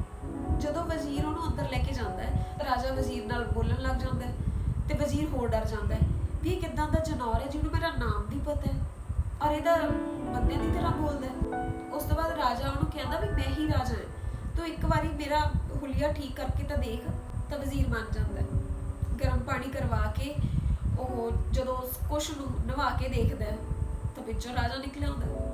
ਜਦੋਂ ਵਜ਼ੀਰ ਉਹਨੂੰ ਅੰਦਰ ਲੈ ਕੇ ਜਾਂਦਾ ਹੈ ਤਾਂ ਰਾਜਾ ਵਜ਼ੀਰ ਨਾਲ ਬੋਲਣ ਲੱਗ ਜਾਂਦਾ ਹੈ ਤੇ ਵਜ਼ੀਰ ਹੋਰ ਡਰ ਜਾਂਦਾ ਹੈ ਵੀ ਇਹ ਕਿਦਾਂ ਦਾ ਜਨੌਰ ਹੈ ਜਿਹਨੂੰ ਮੇਰਾ ਨਾਮ ਵੀ ਪਤਾ ਹੈ? ਔਰ ਇਹਦਾ ਬੰਦੇ ਦੀ ਤਰ੍ਹਾਂ ਬੋਲਦਾ ਹੈ ਉਸ ਤੋਂ ਬਾਅਦ ਰਾਜਾ ਉਹਨੂੰ ਕਹਿੰਦਾ ਵੀ ਮੈਂ ਹੀ ਰਾਜਾ ਹਾਂ ਤੂੰ ਇੱਕ ਵਾਰੀ ਮੇਰਾ ਹੁਲੀਆ ਠੀਕ ਕਰਕੇ ਤਾਂ ਦੇਖ, ਤਾਂ ਵਜ਼ੀਰ ਬਣ ਜਾਂਦਾ ਹੈ ਗਰਮ ਪਾਣੀ ਕਰਵਾ ਕੇ ਉਹ ਜਦੋਂ ਉਸ ਕੁਸ਼ ਨੂੰ ਨਵਾ ਕੇ ਦੇਖਦਾ ਹੈ, ਤਾਂ ਵਿੱਚੋਂ ਰਾਜਾ ਨਿਕਲਿਆ ਹੁੰਦਾ ਹੈ।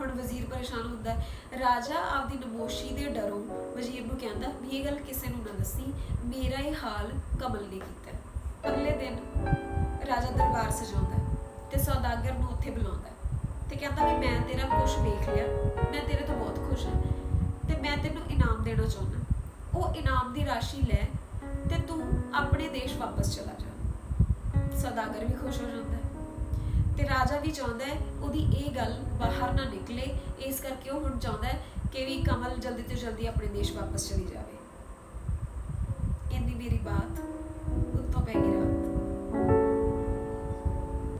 ਹੁਣ ਵਜ਼ੀਰ ਪਰੇਸ਼ਾਨ ਹੁੰਦਾ ਹੈ। ਰਾਜਾ ਆਪਦੀ ਨਮੋਸ਼ੀ ਦੇ ਡਰੋਂ ਵਜ਼ੀਰ ਨੂੰ ਕਹਿੰਦਾ, ਵੀ ਇਹ ਗੱਲ ਕਿਸੇ ਨੂੰ ਨਾ ਦੱਸੀ, ਮੇਰਾ ਇਹ ਹਾਲ ਕਮਲ ਨੇ ਕੀਤਾ ਹੈ। ਅਗਲੇ ਦਿਨ ਰਾਜਾ ਦਰਬਾਰ ਸਜਾਉਂਦਾ ਹੈ ਤੇ ਸੌਦਾਗਰ ਨੂੰ ਉੱਥੇ ਬੁਲਾਉਂਦਾ ਹੈ ਤੇ ਕਹਿੰਦਾ ਵੀ ਮੈਂ ਤੇਰਾ ਕੁਛ ਵੇਖ ਲਿਆ, ਮੈਂ ਤੇਰੇ ਤੋਂ ਬਹੁਤ ਖੁਸ਼ ਹਾਂ ਤੇ ਮੈਂ ਤੈਨੂੰ ਇਨਾਮ ਦੇਣਾ ਚਾਹੁੰਦਾ। ਉਹ ਇਨਾਮ ਦੀ ਰਾਸ਼ੀ ਲੈ ਤੇ ਤੂੰ ਆਪਣੇ ਦੇਸ਼ ਵਾਪਸ ਚਲਾ ਜਾ। ਸੌਦਾਗਰ ਵੀ ਖੁਸ਼ ਹੋ ਜਾਂਦਾ ਹੈ ਤੇ ਰਾਜਾ ਵੀ ਚਾਹੁੰਦਾ ਹੈ ਉਹਦੀ ਇਹ ਗੱਲ ਬਾਹਰ ਨਾ ਨਿਕਲੇ, ਇਸ ਕਰਕੇ ਉਹ ਹੁਣ ਚਾਹੁੰਦਾ ਹੈ ਕਿ ਵੀ ਕਮਲ ਜਲਦੀ ਤੋਂ ਜਲਦੀ ਆਪਣੇ ਦੇਸ਼ ਵਾਪਸ ਚਲੀ ਜਾਵੇ। ਇੰਨੀ ਮੇਰੀ ਬਾਤ ਉੱਤੋਂ ਪੈ ਗਈ